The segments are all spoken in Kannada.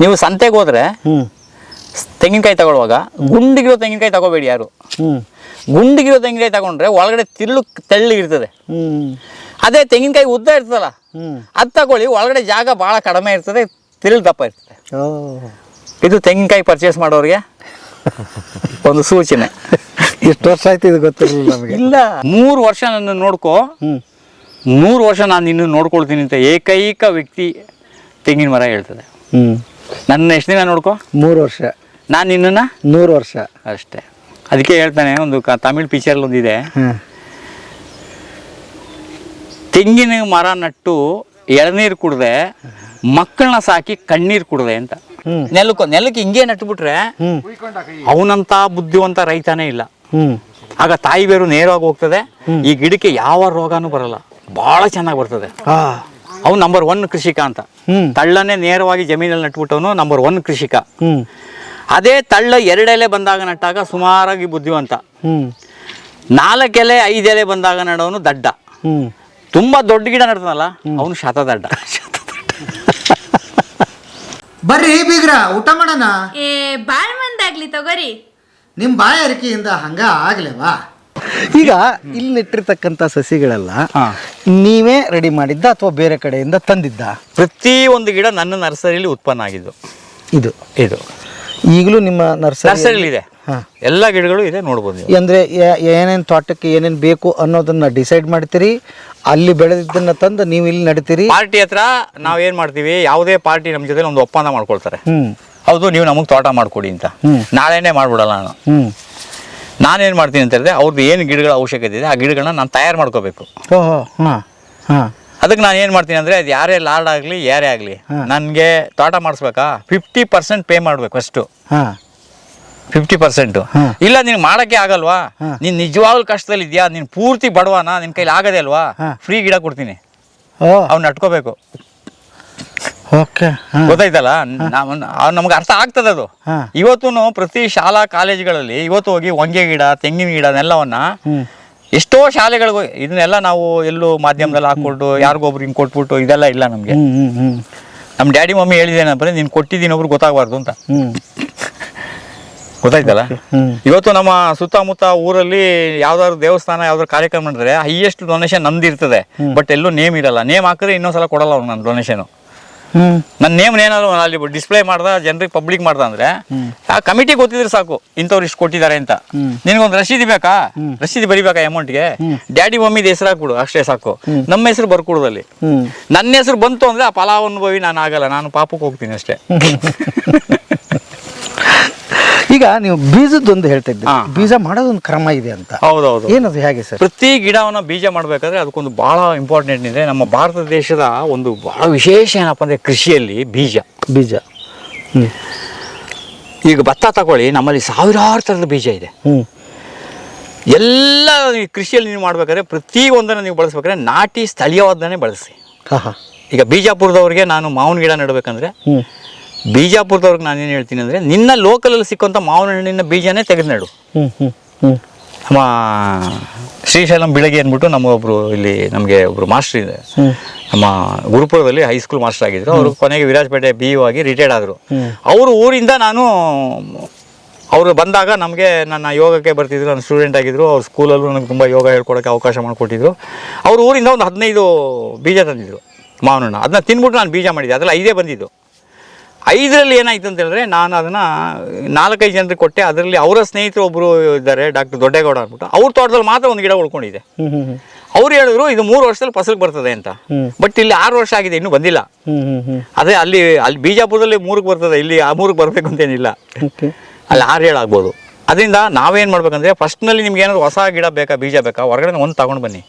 ನೀವು ಸಂತೆಗೆ ಹೋದ್ರೆ ಹ್ಞೂ ತೆಂಗಿನಕಾಯಿ ತಗೊಳ್ಳುವಾಗ ಗುಂಡಿಗಿರೋ ತೆಂಗಿನಕಾಯಿ ತಗೋಬೇಡಿ ಯಾರು. ಹ್ಞೂ ಗುಂಡಿಗಿರೋ ತೆಂಗಿನಕಾಯಿ ತಗೊಂಡ್ರೆ ಒಳಗಡೆ ತಿಳ್ಳು ತೆಳ್ಳಗಿರ್ತದೆ ಹ್ಞೂ ಅದೇ ತೆಂಗಿನಕಾಯಿ ಉದ್ದ ಇರ್ತದಲ್ಲ ಹ್ಞೂ ಅದು ತಗೊಳ್ಳಿ ಒಳಗಡೆ ಜಾಗ ಭಾಳ ಕಡಿಮೆ ಇರ್ತದೆ ತಿರುಳು ದಪ್ಪ ಇರ್ತದೆ. ಇದು ತೆಂಗಿನಕಾಯಿ ಪರ್ಚೇಸ್ ಮಾಡೋರಿಗೆ ಒಂದು ಸೂಚನೆ. ಎಷ್ಟು ವರ್ಷ ಆಯ್ತು ಇದು ಗೊತ್ತಿರಲಿಲ್ಲ ನಮಗೆ. ಇಲ್ಲ. ಮೂರು ವರ್ಷ ನನ್ನ ನೋಡ್ಕೋ. ಹ್ಞೂ ಮೂರು ವರ್ಷ ನಾನು ನಿನ್ನ ನೋಡ್ಕೊಳ್ತೀನಿ ಅಂತ ಏಕೈಕ ವ್ಯಕ್ತಿ ತೆಂಗಿನ ಮರ ಹೇಳ್ತದೆ. ಹ್ಞೂ ನನ್ನ ಎಷ್ಟು ದಿನ ನೋಡ್ಕೊ? ಮೂರು ವರ್ಷ. ನಾನು ನಿನ್ನನ್ನು? ನೂರು ವರ್ಷ. ಅಷ್ಟೇ. ಅದಕ್ಕೆ ಹೇಳ್ತಾನೆ ಒಂದು ಕ ತಮಿಳ್ ಪಿಕ್ಚರ್ ಒಂದಿದೆ. ತೆಂಗಿನ ಮರ ನಟ್ಟು ಎಳನೀರು ಕುಡ್ದೆ ಮಕ್ಕಳನ್ನ ಸಾಕಿ ಕಣ್ಣೀರು ಕುಡ್ದೆ ಅಂತ. ನೆಲಕ್ಕೆ ನೆಲಕ್ಕೆ ಹಿಂಗೆ ನಟ್ಬಿಟ್ರೆ ಅವನಂತ ಬುದ್ಧಿವಂತ ರೈತನೇ ಇಲ್ಲ. ಆಗ ತಾಯಿ ಬೇರು ನೇರವಾಗಿ ಹೋಗ್ತದೆ ಈ ಗಿಡಕ್ಕೆ ಯಾವ ರೋಗನೂ ಬರಲ್ಲ. ಬಹಳ ಚೆನ್ನಾಗಿ ಬರ್ತದೆ. ಅವ್ನು ನಂಬರ್ ಒನ್ ಕೃಷಿಕ ಅಂತ. ತಳ್ಳನೆ ನೇರವಾಗಿ ಜಮೀನಲ್ಲಿ ನಟ್ಬಿಟ್ಟವನು ನಂಬರ್ ಒನ್ ಕೃಷಿಕ. ಹ್ಞೂ ಅದೇ ತಳ್ಳ ಎರಡೆಲೆ ಬಂದಾಗ ನಟ್ಟಾಗ ಸುಮಾರಾಗಿ ಬುದ್ಧಿವಂತ. ಹ್ಞೂ ನಾಲ್ಕೆಲೆ ಐದೆಲೆ ಬಂದಾಗ ನಡೋನು ದಡ್ಡ. ಹ್ಞೂ ತುಂಬಾ ದೊಡ್ಡ ಗಿಡ ನಡ್ತಾನಲ್ಲ ಅವನು ಶತದಡ್ಡ. ಬರ್ರಿ ಬೀಗ್ರ ಊಟ ಮಾಡೋಣ? ಏ ಬಾಳ್ ಮಂದಾಗ್ಲಿ ತಗೋರಿ. ನಿಮ್ಮ ಬಾಯ ಅರಿಕೆಯಿಂದ ಹಂಗ ಆಗ್ಲೇವಾ? ಈಗ ಇಲ್ಲಿ ನೆಟ್ಟಿರ್ತಕ್ಕಂಥ ಸಸಿಗಳೆಲ್ಲ ನೀವೇ ರೆಡಿ ಮಾಡಿದ್ದ ಅಥವಾ ಬೇರೆ ಕಡೆಯಿಂದ ತಂದಿದ್ದ? ಪ್ರತಿ ಒಂದು ಗಿಡ ನನ್ನ ನರ್ಸರಿಲಿ ಉತ್ಪನ್ನ ಆಗಿದ್ದು. ಇದು. ಇದು. ಈಗಲೂ ನಿಮ್ಮ ನರ್ಸರಿ ಇದೆ. ಎಲ್ಲ ಗಿಡಗಳು ಇದೆ ನೋಡ್ಬೋದು ನೀವು. ಅಂದ್ರೆ ಏನೇನು ತೋಟಕ್ಕೆ ಏನೇನು ಬೇಕು ಅನ್ನೋದನ್ನ ಡಿಸೈಡ್ ಮಾಡ್ತೀರಿ? ಅಲ್ಲಿ ಬೆಳೆದಿದ್ದನ್ನ ತಂದು ನೀವು ಇಲ್ಲಿ ನಡೀತೀರಿ? ಪಾರ್ಟಿ ಹತ್ರ ನಾವೇನ್ ಮಾಡ್ತೀವಿ ಯಾವುದೇ ಪಾರ್ಟಿ ನಮ್ಮ ಜೊತೆ ಒಂದು ಒಪ್ಪಂದ ಮಾಡ್ಕೊಳ್ತಾರೆ. ಹೌದು ನೀವು ನಮಗೆ ತೋಟ ಮಾಡ್ಕೊಡಿ ಅಂತ. ನಾಳೆನೆ ನಾಳೆನೇ ಮಾಡ್ಬಿಡಲ್ಲ ನಾನು. ಹ್ಮ್. ನಾನೇನು ಮಾಡ್ತೀನಿ ಅಂತ ಹೇಳಿದ್ರೆ ಅವ್ರದ್ದು ಏನು ಗಿಡಗಳ ಅವಶ್ಯಕತೆ ಇದೆ ಆ ಗಿಡಗಳನ್ನ ನಾನು ತಯಾರು ಮಾಡ್ಕೋಬೇಕು. ಓಹೋ ಹಾಂ ಹಾಂ. ಅದಕ್ಕೆ ನಾನು ಏನು ಮಾಡ್ತೀನಿ ಅಂದರೆ ಅದು ಯಾರೇ ಲಾರ್ಡ್ ಆಗಲಿ ಯಾರೇ ಆಗಲಿ ನನಗೆ ತೋಟ ಮಾಡಿಸ್ಬೇಕಾ? ಫಿಫ್ಟಿ ಪರ್ಸೆಂಟ್ ಪೇ ಮಾಡಬೇಕು ಅಷ್ಟು ಹಾಂ. ಫಿಫ್ಟಿ ಪರ್ಸೆಂಟು ಇಲ್ಲ ನಿನ್ಗೆ ಮಾಡೋಕ್ಕೆ ಆಗಲ್ವಾ? ನೀನು ನಿಜವಾಗ್ಲೂ ಕಷ್ಟದಲ್ಲಿ ಇದೆಯಾ? ನೀನು ಪೂರ್ತಿ ಬಡವನ? ನಿನ್ನ ಕೈಲಿ ಆಗದೆ ಅಲ್ವಾ? ಫ್ರೀ ಗಿಡ ಕೊಡ್ತೀನಿ. ಓ. ಅವ್ನ ನಟ್ಕೋಬೇಕು ಓಕೆ ಗೊತ್ತಾಯ್ತಲ್ಲ? ನಮ್ಗೆ ಅರ್ಥ ಆಗ್ತದೆ ಅದು. ಇವತ್ತು ಪ್ರತಿ ಶಾಲಾ ಕಾಲೇಜುಗಳಲ್ಲಿ ಇವತ್ತು ಹೋಗಿ ಹೊಂಗೆ ಗಿಡ ತೆಂಗಿನ ಗಿಡ ನೆಲ್ಲವನ್ನ ಎಷ್ಟೋ ಶಾಲೆಗಳಿಗೆ ಇದನ್ನೆಲ್ಲ ನಾವು ಎಲ್ಲೂ ಮಾಧ್ಯಮದಲ್ಲಿ ಹಾಕೊಟ್ಟು ಯಾರಿಗೊಬ್ರು ಹಿಂಗೆ ಕೊಟ್ಬಿಟ್ಟು ಇದೆಲ್ಲ ಇಲ್ಲ ನಮಗೆ. ನಮ್ಮ ಡ್ಯಾಡಿ ಮಮ್ಮಿ ಹೇಳಿದೇನಪ್ಪ ನೀನು ಕೊಟ್ಟಿದ್ದೀನಿ ಒಬ್ರು ಗೊತ್ತಾಗಬಾರ್ದು ಅಂತ. ಗೊತ್ತಾಯ್ತಲ್ಲ? ಇವತ್ತು ನಮ್ಮ ಸುತ್ತಮುತ್ತ ಊರಲ್ಲಿ ಯಾವ್ದಾದ್ರು ದೇವಸ್ಥಾನ ಯಾವ್ದಾದ್ರು ಕಾರ್ಯಕ್ರಮ ಮಾಡಿದ್ರೆ ಹೈಯೆಸ್ಟ್ ಡೊನೇಷನ್ ನಮ್ದು ಇರ್ತದೆ ಬಟ್ ಎಲ್ಲೂ ನೇಮ್ ಇರಲ್ಲ. ನೇಮ್ ಹಾಕಿದ್ರೆ ಇನ್ನೊಂದ್ಸಲ ಕೊಡಲ್ಲ ಅವ್ನು ನನ್ನ ಡೊನೇಷನ್ ನನ್ನ ನೇಮ್ ಏನಾದ್ರು ಅಲ್ಲಿ ಡಿಸ್ಪ್ಲೇ ಮಾಡ್ದ, ಜನರಿಗೆ ಪಬ್ಲಿಕ್ ಮಾಡ್ದ ಅಂದ್ರೆ, ಆ ಕಮಿಟಿ ಗೊತ್ತಿದ್ರೆ ಸಾಕು, ಇಂಥವ್ರು ಇಷ್ಟು ಕೊಟ್ಟಿದ್ದಾರೆ ಅಂತ. ನಿನಗೊಂದು ರಸೀದಿ ಬೇಕಾ? ರಸೀದಿ ಬರಿಬೇಕಾ ಅಮೌಂಟ್ಗೆ ಡ್ಯಾಡಿ ಮಮ್ಮಿದ ಹೆಸರು ಹಾಕ್ಬಿಡು, ಅಷ್ಟೇ ಸಾಕು. ನಮ್ಮ ಹೆಸರು ಬರ್ಕೊಡೋದಲ್ಲಿ. ನನ್ನ ಹೆಸರು ಬಂತು ಅಂದ್ರೆ ಆ ಫಲಾನುಭವಿ ನಾನು ಆಗಲ್ಲ, ನಾನು ಪಾಪಕ್ಕೆ ಹೋಗ್ತೀನಿ ಅಷ್ಟೇ. ಈಗ ನೀವು ಬೀಜದೊಂದು ಹೇಳ್ತಾ ಇದ್ದೀರಿ ಹಾ. ಬೀಜ ಮಾಡೋದೊಂದು ಕ್ರಮ ಇದೆ ಅಂತ. ಹೌದೌದು. ಏನದು ಹೇಗೆ ಸರ್? ಪ್ರತಿ ಗಿಡವನ್ನ ಬೀಜ ಮಾಡಬೇಕಾದ್ರೆ ಅದಕ್ಕೊಂದು ಬಹಳ ಇಂಪಾರ್ಟೆಂಟ್ ಇದೆ. ನಮ್ಮ ಭಾರತ ದೇಶದ ಒಂದು ಬಹಳ ವಿಶೇಷ ಏನಪ್ಪ ಅಂದ್ರೆ ಕೃಷಿಯಲ್ಲಿ ಬೀಜ. ಬೀಜ. ಈಗ ಭತ್ತ ತಗೊಳ್ಳಿ ನಮ್ಮಲ್ಲಿ ಸಾವಿರಾರು ಥರದ ಬೀಜ ಇದೆ. ಎಲ್ಲ ಕೃಷಿಯಲ್ಲಿ ನೀವು ಮಾಡಬೇಕಾದ್ರೆ ಪ್ರತಿ ಒಂದನ್ನು ನೀವು ಬಳಸ್ಬೇಕಾದ್ರೆ ನಾಟಿ ಸ್ಥಳೀಯವಾದನ್ನೇ ಬಳಸಿ. ಈಗ ಬಿಜಾಪುರದವ್ರಿಗೆ ನಾನು ಮಾವಿನ ಗಿಡ ನೆಡಬೇಕಂದ್ರೆ ಬಿಜಾಪುರದವ್ರಿಗೆ ನಾನು ಏನು ಹೇಳ್ತೀನಿ ಅಂದರೆ ನಿನ್ನ ಲೋಕಲಲ್ಲಿ ಸಿಕ್ಕಂಥ ಮಾವಿನ ಹಣ್ಣಿನ ಬೀಜನೇ ತೆಗೆದು ನೆಡು ನಮ್ಮ ಶ್ರೀಶೈಲಂ ಬೆಳಗ್ಗೆ ಅಂದ್ಬಿಟ್ಟು ನಮ್ಮ ಒಬ್ಬರು ಇಲ್ಲಿ ನಮಗೆ ಒಬ್ಬರು ಮಾಸ್ಟರ್ ಇದೆ. ನಮ್ಮ ಗುರುಪುರದಲ್ಲಿ ಹೈಸ್ಕೂಲ್ ಮಾಸ್ಟರ್ ಆಗಿದ್ರು. ಅವರು ಕೊನೆಗೆ ವಿರಾಜಪೇಟೆ ಬಿ ಯು ಆಗಿ ರಿಟೈರ್ಡ್ ಆದರು. ಅವರು ಊರಿಂದ ನಾನು ಅವರು ಬಂದಾಗ ನಮಗೆ ನನ್ನ ಯೋಗಕ್ಕೆ ಬರ್ತಿದ್ರು ನನ್ನ ಸ್ಟೂಡೆಂಟ್ ಆಗಿದ್ರು. ಅವ್ರ ಸ್ಕೂಲಲ್ಲೂ ನನಗೆ ತುಂಬ ಯೋಗ ಹೇಳ್ಕೊಡೋಕ್ಕೆ ಅವಕಾಶ ಮಾಡಿಕೊಟ್ಟಿದ್ರು. ಅವ್ರ ಊರಿಂದ ಒಂದು ಹದಿನೈದು ಬೀಜ ತಂದಿದ್ರು ಮಾವಿನ ಹಣ್ಣು ಅದನ್ನ ತಿನ್ಬಿಟ್ಟು ನಾನು ಬೀಜ ಮಾಡಿದ್ದೆ ಅದರಲ್ಲಿ ಐದೇ ಬಂದಿದ್ದು. ಐದರಲ್ಲಿ ಏನಾಯ್ತು ಅಂತ ಹೇಳಿದ್ರೆ ನಾನು ಅದನ್ನ ನಾಲ್ಕೈದು ಜನರಿಗೆ ಕೊಟ್ಟೆ. ಅದರಲ್ಲಿ ಅವರ ಸ್ನೇಹಿತರು ಒಬ್ಬರು ಇದ್ದಾರೆ ಡಾಕ್ಟರ್ ದೊಡ್ಡೇಗೌಡ ಅಂದ್ಬಿಟ್ಟು. ಅವ್ರ ತೋಟದಲ್ಲಿ ಮಾತ್ರ ಒಂದು ಗಿಡ ಉಳ್ಕೊಂಡಿದೆ. ಅವ್ರು ಹೇಳಿದ್ರು ಇದು ಮೂರು ವರ್ಷದಲ್ಲಿ ಫಸಲು ಬರ್ತದೆ ಅಂತ. ಬಟ್ ಇಲ್ಲಿ ಆರು ವರ್ಷ ಆಗಿದೆ ಇನ್ನೂ ಬಂದಿಲ್ಲ. ಅದೇ ಅಲ್ಲಿ ಅಲ್ಲಿ ಬಿಜಾಪುರದಲ್ಲಿ ಮೂರಕ್ಕೆ ಬರ್ತದೆ ಇಲ್ಲಿ ಆ ಮೂರಕ್ಕೆ ಬರಬೇಕು ಅಂತೇನಿಲ್ಲ ಅಲ್ಲಿ ಆರು ಏಳು ಆಗ್ಬೋದು. ಅದರಿಂದ ನಾವೇನು ಮಾಡ್ಬೇಕಂದ್ರೆ ಫಸ್ಟ್ನಲ್ಲಿ ನಿಮ್ಗೆ ಏನಾದ್ರು ಹೊಸ ಗಿಡ ಬೇಕಾ ಬೀಜ ಬೇಕಾ ಹೊರಗಡೆ ಒಂದು ತಗೊಂಡು ಬನ್ನಿ.